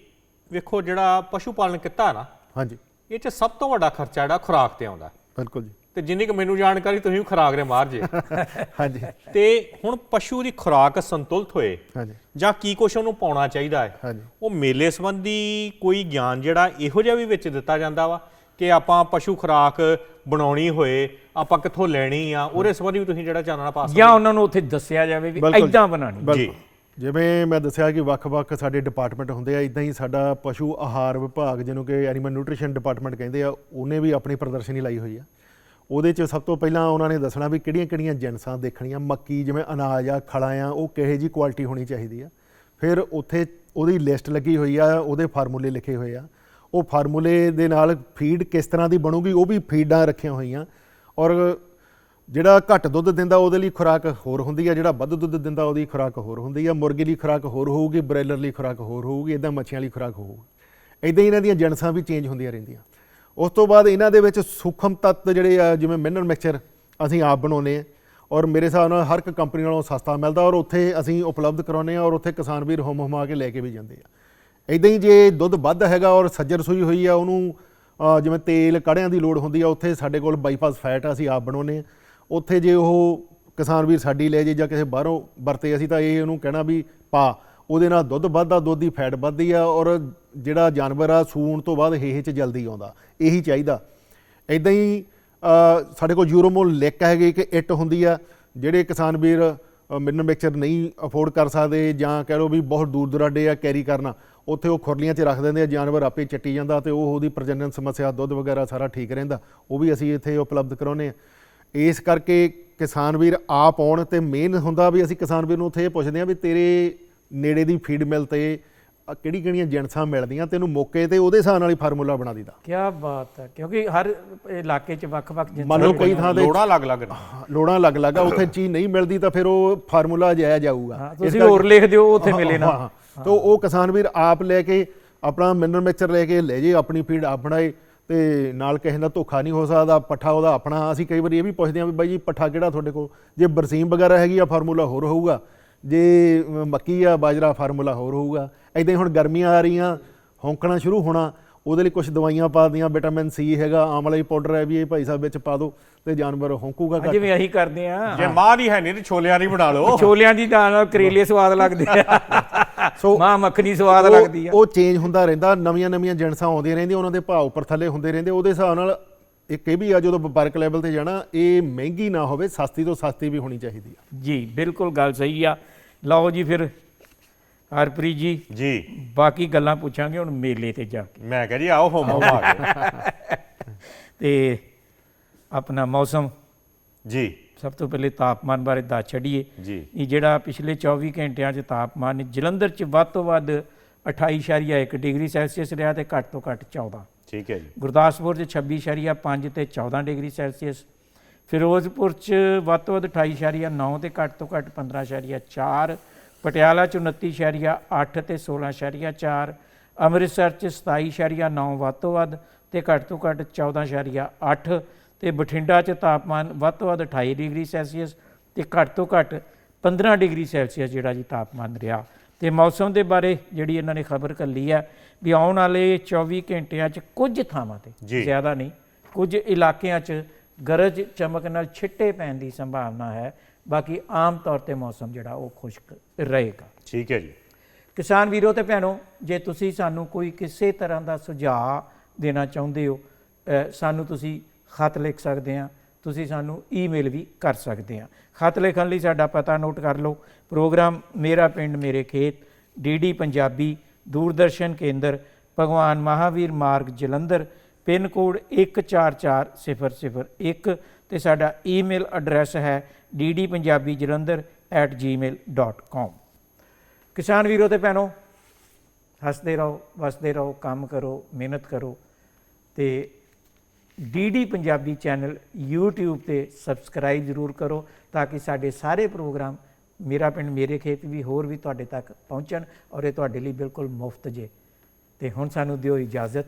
ਵੇਖੋ ਜਿਹੜਾ ਪਸ਼ੂ ਪਾਲਣ ਕੀਤਾ ਨਾ ਹਾਂਜੀ। ਇਹ 'ਚ ਸਭ ਤੋਂ ਵੱਡਾ ਖਰਚਾ ਜਿਹੜਾ ਖੁਰਾਕ ਤੇ ਆਉਂਦਾ। ਬਿਲਕੁਲ ਜੀ। ਤੇ ਜਿੰਨੀ ਕੁ ਮੈਨੂੰ ਜਾਣਕਾਰੀ ਤੁਸੀਂ ਖੁਰਾਕ ਦੇ ਮਾਰ ਜੇ। [LAUGHS] ਹਾਂਜੀ। ਤੇ ਹੁਣ ਪਸ਼ੂ ਦੀ ਖੁਰਾਕ ਸੰਤੁਲਿਤ ਹੋਏ ਹਾਂਜੀ। ਜਾਂ ਕੀ ਕੁਛ ਉਹਨੂੰ ਪਾਉਣਾ ਚਾਹੀਦਾ ਹੈ ਹਾਂਜੀ। ਉਹ ਮੇਲੇ ਸੰਬੰਧੀ ਕੋਈ ਗਿਆਨ ਜਿਹੜਾ ਇਹੋ ਜਿਹਾ ਵੀ ਵਿੱਚ ਦਿੱਤਾ ਜਾਂਦਾ ਵਾ ਕਿ ਆਪਾਂ ਪਸ਼ੂ ਖੁਰਾਕ ਬਣਾਉਣੀ ਹੋਏ ਆਪਾਂ ਕਿੱਥੋਂ ਲੈਣੀ ਆ ਉਹਦੇ ਸੰਬੰਧੀ ਵੀ ਤੁਸੀਂ ਜਿਹੜਾ ਚਾਨਣਾ ਪਾ ਸਕਦੇ ਜਾਂ ਉਹਨਾਂ ਨੂੰ ਉੱਥੇ ਦੱਸਿਆ ਜਾਵੇ ਵੀ। ਐਦਾਂ ਬਣਾਣੀ ਬਿਲਕੁਲ। ਜਿਵੇਂ ਮੈਂ ਦੱਸਿਆ ਕਿ ਵੱਖ-ਵੱਖ ਸਾਡੇ ਡਿਪਾਰਟਮੈਂਟ ਹੁੰਦੇ ਆ ਇਦਾਂ ਹੀ ਸਾਡਾ ਪਸ਼ੂ ਆਹਾਰ ਵਿਭਾਗ ਜਿਹਨੂੰ ਕਿ ਐਨੀਮਲ ਨਿਊਟ੍ਰੀਸ਼ਨ ਡਿਪਾਰਟਮੈਂਟ ਕਹਿੰਦੇ ਆ ਉਹਨੇ ਵੀ ਆਪਣੀ ਪ੍ਰਦਰਸ਼ਨੀ ਲਾਈ ਹੋਈ ਆ। ਉਹਦੇ 'ਚ ਸਭ ਤੋਂ ਪਹਿਲਾਂ ਉਹਨਾਂ ਨੇ ਦੱਸਣਾ ਵੀ ਕਿਹੜੀਆਂ-ਕਿਹੜੀਆਂ ਜਿਨਸਾਂ ਦੇਖਣੀਆਂ, ਮੱਕੀ ਜਿਵੇਂ ਅਨਾਜ ਆ, ਖਲਾਂ ਆ, ਉਹ ਕਿਹੋ ਜੀ ਕੁਆਲਿਟੀ ਹੋਣੀ ਚਾਹੀਦੀ ਆ। ਫਿਰ ਉੱਥੇ ਉਹਦੀ ਲਿਸਟ ਲੱਗੀ ਹੋਈ ਆ, ਉਹਦੇ ਫਾਰਮੂਲੇ ਲਿਖੇ ਹੋਏ ਆ। ਉਹ ਫਾਰਮੂਲੇ ਦੇ ਨਾਲ ਫੀਡ ਕਿਸ ਤਰ੍ਹਾਂ ਦੀ ਬਣੂਗੀ, ਉਹ ਵੀ ਫੀਡਾਂ ਰੱਖੀਆਂ ਹੋਈਆਂ। ਔਰ ਜਿਹੜਾ ਘੱਟ ਦੁੱਧ ਦਿੰਦਾ, ਉਹਦੇ ਲਈ ਖੁਰਾਕ ਹੋਰ ਹੁੰਦੀ ਆ, ਜਿਹੜਾ ਵੱਧ ਦੁੱਧ ਦਿੰਦਾ, ਉਹਦੀ ਖੁਰਾਕ ਹੋਰ ਹੁੰਦੀ ਆ। ਮੁਰਗੇ ਲਈ ਖੁਰਾਕ ਹੋਰ ਹੋਊਗੀ, ਬ੍ਰਾਇਲਰ ਲਈ ਖੁਰਾਕ ਹੋਰ ਹੋਊਗੀ ਇਦਾਂ ਮੱਛੀਆਂ ਲਈ ਖੁਰਾਕ ਹੋਊਗੀ। ਇਦਾਂ ਹੀ ਇਹਨਾਂ ਦੀਆਂ ਜਣਸਾਂ ਵੀ ਚੇਂਜ ਹੁੰਦੀਆਂ ਰਹਿੰਦੀਆਂ। ਉਸ ਤੋਂ ਬਾਅਦ ਇਹਨਾਂ ਦੇ ਵਿੱਚ ਸੂਖਮ ਤੱਤ ਜਿਹੜੇ ਆ, ਜਿਵੇਂ ਮਿਨਰਲ ਮਿਕਸਚਰ ਅਸੀਂ ਆਪ ਬਣਾਉਂਦੇ ਆ ਔਰ ਮੇਰੇ ਹਿਸਾਬ ਨਾਲ ਹਰ ਇੱਕ ਕੰਪਨੀ ਨਾਲੋਂ ਸਸਤਾ ਮਿਲਦਾ ਔਰ ਉੱਥੇ ਅਸੀਂ ਉਪਲਬਧ ਕਰਾਉਂਦੇ ਆ ਔਰ ਉੱਥੇ ਕਿਸਾਨ ਵੀਰ ਹੁਮ ਹੁਮਾ ਕੇ ਲੈ ਕੇ ਵੀ ਜਾਂਦੇ ਆ। ਇਦਾਂ ਹੀ ਜੇ ਦੁੱਧ ਵੱਧ ਹੈਗਾ ਔਰ ਸੱਜਰ ਸੂਈ ਹੋਈ ਆ, ਉਹਨੂੰ ਜਿਵੇਂ ਤੇਲ ਕੜਿਆਂ ਦੀ ਲੋੜ ਹੁੰਦੀ ਆ, ਉੱਥੇ ਸਾਡੇ ਕੋਲ ਬਾਈਪਾਸ ਫੈਟ ਆ, ਅਸੀਂ ਆਪ ਬਣਾਉਂਦੇ ਆ ਉੱਥੇ ਜੇ ਉਹ ਕਿਸਾਨ ਵੀਰ ਸਾਡੀ ਲੈ ਜੇ ਜਾਂ ਕਿਸੇ ਬਾਹਰੋਂ ਵਰਤੇ, ਅਸੀਂ ਤਾਂ ਇਹ ਉਹਨੂੰ ਕਹਿਣਾ ਵੀ ਪਾ। ਉਹਦੇ ਨਾਲ ਦੁੱਧ ਵੱਧਦਾ, ਦੁੱਧ ਦੀ ਫੈਟ ਵੱਧਦੀ ਆ ਔਰ ਜਿਹੜਾ ਜਾਨਵਰ ਆ, ਸੂਣ ਤੋਂ ਬਾਅਦ ਹੇਹੇ ਚ ਜਲਦੀ ਆਉਂਦਾ। ਇਹੀ ਚਾਹੀਦਾ। ਇਦਾਂ ਹੀ ਸਾਡੇ ਕੋਲ ਯੂਰੋਮੋਲ ਲਿਕ ਹੈਗੇ ਕਿ ਇੱਟ ਹੁੰਦੀ ਆ, ਜਿਹੜੇ ਕਿਸਾਨ ਵੀਰ ਮਿਨਰਲ ਮਿਕਸਚਰ ਨਹੀਂ ਅਫੋਰਡ ਕਰ ਸਕਦੇ ਜਾਂ ਕਹਿ ਲਓ ਵੀ ਬਹੁਤ ਦੂਰ ਦੁਰਾਡੇ ਆ ਕੈਰੀ ਕਰਨਾ, ਉੱਥੇ ਉਹ ਖੁਰਲੀਆਂ 'ਚ ਰੱਖ ਦਿੰਦੇ ਆ, ਜਾਨਵਰ ਆਪੇ ਚੱਟੀ ਜਾਂਦਾ ਤੇ ਉਹ ਉਹਦੀ ਪ੍ਰਜਨਨ ਸਮੱਸਿਆ, ਦੁੱਧ ਵਗੈਰਾ ਸਾਰਾ ਠੀਕ ਰਹਿੰਦਾ। ਉਹ ਵੀ ਅਸੀਂ ਇੱਥੇ ਉਪਲਬਧ ਕਰਾਉਂਦੇ ਆ। ਇਸ ਕਰਕੇ ਕਿਸਾਨ ਵੀਰ ਆਪ ਆਉਣ ਤੇ ਮੇਨ ਹੁੰਦਾ ਵੀ ਅਸੀਂ ਕਿਸਾਨ ਵੀਰ ਨੂੰ ਉੱਥੇ ਇਹ ਪੁੱਛਦੇ ਆ ਵੀ ਤੇਰੇ ਨੇੜੇ ਦੀ ਫੀਡ ਮਿਲ ਤੇ ਕਿਹੜੀ ਕਿਹੜੀਆਂ ਜਿਣਸਾਂ ਮਿਲਦੀਆਂ ਤੈਨੂੰ ਮੌਕੇ ਤੇ ਉਹਦੇ ਹਿਸਾਬ ਨਾਲ ਹੀ ਫਾਰਮੂਲਾ ਬਣਾ ਦਿੱਤਾ ਕੀ ਬਾਤ ਹੈ ਕਿਉਂਕਿ ਹਰ ਇਲਾਕੇ 'ਚ ਵੱਖ-ਵੱਖ ਜਿਨਸਾਂ ਮੰਨ ਲਓ ਕਈ ਥਾਂ ਤੇ ਲੋੜਾਂ ਅਲੱਗ-ਅਲੱਗ ਨੇ। ਲੋੜਾਂ ਲੱਗ ਲੱਗਾ ਉੱਥੇ ਚੀਜ਼ ਨਹੀਂ ਮਿਲਦੀ ਤਾਂ ਫਿਰ ਉਹ ਫਾਰਮੂਲਾ ਜਾਇਆ ਜਾਊਗਾ। ਤੁਸੀਂ ਹੋਰ ਲਿਖ ਦਿਓ ਉੱਥੇ ਮਿਲੇ ਨਾ। ਤਾਂ ਉਹ ਕਿਸਾਨ ਵੀਰ ਆਪ ਲੈ ਕੇ ਆਪਣਾ ਮਿਨਰਲ ਮਿਕਸਚਰ ਲੈ ਕੇ ਲੈ ਜੇ ਆਪਣੀ ਫੀਡ ਆਪ ਬਣਾਏ ਤੇ ਨਾਲ ਕਿਸੇ ਦਾ ਧੋਖਾ ਨਹੀਂ ਹੋ ਸਕਦਾ ਪੱਠਾ ਉਹਦਾ ਆਪਣਾ। ਅਸੀਂ ਕਈ ਵਾਰੀ ਇਹ ਵੀ ਪੁੱਛਦੇ ਹਾਂ ਵੀ ਬਾਈ ਜੀ ਪੱਠਾ ਕਿਹੜਾ ਤੁਹਾਡੇ ਕੋਲ? ਜੇ ਬਰਸੀਮ ਵਗੈਰਾ ਹੈਗੀ ਆ ਫਾਰਮੂਲਾ ਹੋਰ ਹੋਊਗਾ। ਜੇ ਮੱਕੀ ਆ ਬਾਜਰਾ ਫਾਰਮੂਲਾ ਹੋਰ ਹੋਊਗਾ। ਐਦਾਂ ਹੀ ਹੁਣ ਗਰਮੀਆਂ ਆ ਰਹੀਆਂ ਹੌਂਕਣਾ ਸ਼ੁਰੂ ਹੋਣਾ ਉਹਦੇ ਲਈ ਕੁਝ ਦਵਾਈਆਂ ਪਾ ਦੀਆਂ ਵਿਟਾਮਿਨ ਸੀ ਹੈਗਾ ਆਮਲਾ ਪਾਊਡਰ ਹੈ ਵੀ ਇਹ ਭਾਈ ਸਾਹਿਬ ਵਿੱਚ ਪਾ ਦਿਓ ਤੇ ਜਾਨਵਰ ਹੌਂਕੂਗਾ ਘੱਟ। ਜਿਵੇਂ ਅਸੀਂ ਕਰਦੇ ਆ ਜੇ ਮਾਂ ਦੀ ਹੈ ਨਹੀਂ ਤੇ ਛੋਲਿਆਂ ਦੀ ਬਣਾ ਲਓ। ਛੋਲਿਆਂ ਦੀ ਦਾਲ ਨਾਲ ਕਰੇਲੇ ਸਵਾਦ ਲੱਗਦੇ ਆ। ਸੋ ਮਾਂ ਮੱਖਣੀ ਸਵਾਦ ਉਹ- ਲੱਗਦੀ ਆ। ਉਹ ਚੇਂਜ ਹੁੰਦਾ ਰਹਿੰਦਾ ਨਵੀਆਂ ਨਵੀਆਂ ਜਿਣਸਾਂ ਆਉਂਦੀਆਂ ਰਹਿੰਦੀਆਂ ਉਹਨਾਂ ਦੇ ਭਾਅ ਉੱਪਰ ਥੱਲੇ ਹੁੰਦੇ ਰਹਿੰਦੇ ਉਹਦੇ ਹਿਸਾਬ ਨਾਲ ਇੱਕ ਇਹ ਵੀ ਆ ਜਦੋਂ ਵਪਾਰਕ ਲੈਵਲ ਤੇ ਜਾਣਾ ਇਹ ਮਹਿੰਗੀ ਨਾ ਹੋਵੇ ਸਸਤੀ ਤੋਂ ਸਸਤੀ ਵੀ ਹੋਣੀ ਚਾਹੀਦੀ ਆ। ਜੀ ਬਿਲਕੁਲ ਗੱਲ ਸਹੀ ਆ। ਲਓ ਜੀ ਫਿਰ ਹਰਪ੍ਰੀਤ ਜੀ ਜੀ। ਬਾਕੀ ਗੱਲਾਂ ਪੁੱਛਾਂਗੇ ਹੁਣ ਮੇਲੇ ਤੇ ਜਾ ਕੇ। ਮੈਂ ਕਹਾਂ ਜੀ ਆਓ ਹੋਮ ਆ ਗਏ ਤੇ ਆਪਣਾ ਮੌਸਮ। ਜੀ। ਸਭ ਤੋਂ ਪਹਿਲੇ ਤਾਪਮਾਨ ਬਾਰੇ ਦੱਸ ਛੱਡੀਏ। ਜੀ। ਇਹ ਜਿਹੜਾ ਪਿਛਲੇ 24 ਘੰਟਿਆਂ 'ਚ ਤਾਪਮਾਨ ਜਲੰਧਰ 'ਚ ਵੱਧ ਤੋਂ ਵੱਧ 28.1 ਡਿਗਰੀ ਸੈਲਸੀਅਸ ਰਿਹਾ ਤੇ ਘੱਟ ਤੋਂ ਘੱਟ 14 ਠੀਕ ਹੈ ਜੀ। ਗੁਰਦਾਸਪੁਰ 'ਚ 26.5 ਤੇ 14 ਡਿਗਰੀ ਸੈਲਸੀਅਸ। ਫਿਰੋਜ਼ਪੁਰ 'ਚ ਵੱਧ ਤੋਂ ਵੱਧ 28.9 ਤੇ ਘੱਟ ਤੋਂ ਘੱਟ 15.4 ਪਟਿਆਲਾ 'ਚ 29.8 ਤੇ 16.4 ਅੰਮ੍ਰਿਤਸਰ 'ਚ 27.9 ਵੱਧ ਤੋਂ ਵੱਧ ਤੇ ਘੱਟ ਤੋਂ ਘੱਟ 14.8 ਤੇ ਬਠਿੰਡਾ 'ਚ ਤਾਪਮਾਨ ਵੱਧ ਤੋਂ ਵੱਧ 28 ਡਿਗਰੀ ਸੈਲਸੀਅਸ ਤੇ ਘੱਟ ਤੋਂ ਘੱਟ 15 ਡਿਗਰੀ ਸੈਲਸੀਅਸ ਜਿਹੜਾ ਜੀ ਤਾਪਮਾਨ ਰਿਹਾ ਤੇ ਮੌਸਮ ਦੇ ਬਾਰੇ ਜਿਹੜੀ ਇਹਨਾਂ ਨੇ ਖਬਰ ਕੱਲੀ ਹੈ ਵੀ ਆਉਣ ਵਾਲੇ 24 ਘੰਟਿਆਂ 'ਚ ਕੁਝ ਥਾਵਾਂ ਤੇ। ਜ਼ਿਆਦਾ ਨਹੀਂ ਕੁਝ ਇਲਾਕਿਆਂ 'ਚ ਗਰਜ ਚਮਕ ਨਾਲ ਛਿੱਟੇ ਪੈਣ ਦੀ ਸੰਭਾਵਨਾ ਹੈ ਬਾਕੀ ਆਮ ਤੌਰ ਤੇ ਮੌਸਮ ਜਿਹੜਾ ਉਹ ਖੁਸ਼ਕ ਰਹੇਗਾ। ਠੀਕ ਹੈ ਜੀ। ਕਿਸਾਨ ਵੀਰੋ ਤੇ ਭੈਣੋ ਜੇ ਤੁਸੀਂ ਸਾਨੂੰ ਕੋਈ ਕਿਸੇ ਤਰ੍ਹਾਂ ਦਾ ਸੁਝਾਅ ਦੇਣਾ ਚਾਹੁੰਦੇ ਹੋ ਸਾਨੂੰ ਤੁਸੀਂ ਖਤ ਲਿਖ ਸਕਦੇ ਆ ਤੁਸੀਂ ਸਾਨੂੰ ਈਮੇਲ ਵੀ ਕਰ ਸਕਦੇ ਆ ਖਤ ਲਿਖਣ ਲਈ ਸਾਡਾ ਪਤਾ ਨੋਟ ਕਰ ਲਓ। ਪ੍ਰੋਗਰਾਮ ਮੇਰਾ ਪਿੰਡ ਮੇਰੇ ਖੇਤ ਡੀਡੀ ਪੰਜਾਬੀ ਦੂਰਦਰਸ਼ਨ ਕੇਂਦਰ ਭਗਵਾਨ ਮਹਾਵੀਰ ਮਾਰਗ ਜਲੰਧਰ ਪਿਨ ਕੋਡ 144001 ਤੇ ਸਾਡਾ ਈਮੇਲ ਐਡਰੈਸ ਹੈ ddpunjabijalandhar@gmail.com ਕਿਸਾਨ ਵੀਰੋ ਤੇ ਭੈਣੋ ਹੱਸਦੇ ਰਹੋ ਵਸਦੇ ਰਹੋ ਕੰਮ ਕਰੋ ਮਿਹਨਤ ਕਰੋ ਤੇ ਡੀਡੀ ਪੰਜਾਬੀ ਚੈਨਲ YouTube ਤੇ ਸਬਸਕ੍ਰਾਈਬ ਜ਼ਰੂਰ ਕਰੋ ਤਾਂ ਕਿ ਸਾਡੇ ਸਾਰੇ ਪ੍ਰੋਗਰਾਮ ਮੇਰਾ ਪਿੰਡ ਮੇਰੇ ਖੇਤ ਵੀ ਹੋਰ ਵੀ ਤੁਹਾਡੇ ਤੱਕ ਪਹੁੰਚਣ ਔਰ ਇਹ ਤੁਹਾਡੇ ਲਈ ਬਿਲਕੁਲ ਮੁਫਤ ਜੇ। ਤੇ ਹੁਣ ਸਾਨੂੰ ਦਿਓ ਇਜਾਜ਼ਤ।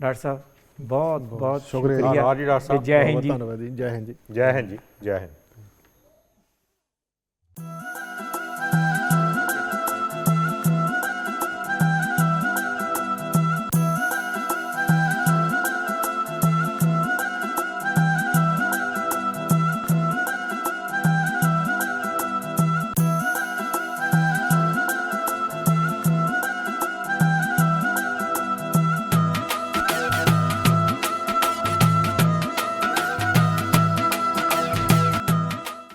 ਡਾਕਟਰ ਸਾਹਿਬ ਬਹੁਤ ਬਹੁਤ ਸ਼ੁਕਰੀਆ। ਜੀ ਡਾਕਟਰ ਸਾਹਿਬ। ਜੈ ਹਿੰਦ ਜੀ। ਧੰਨਵਾਦ ਜੀ। ਜੈ ਹਿੰਦ ਜੀ। ਜੈ ਹਿੰਦ ਜੀ। ਜੈ ਹਿੰਦ।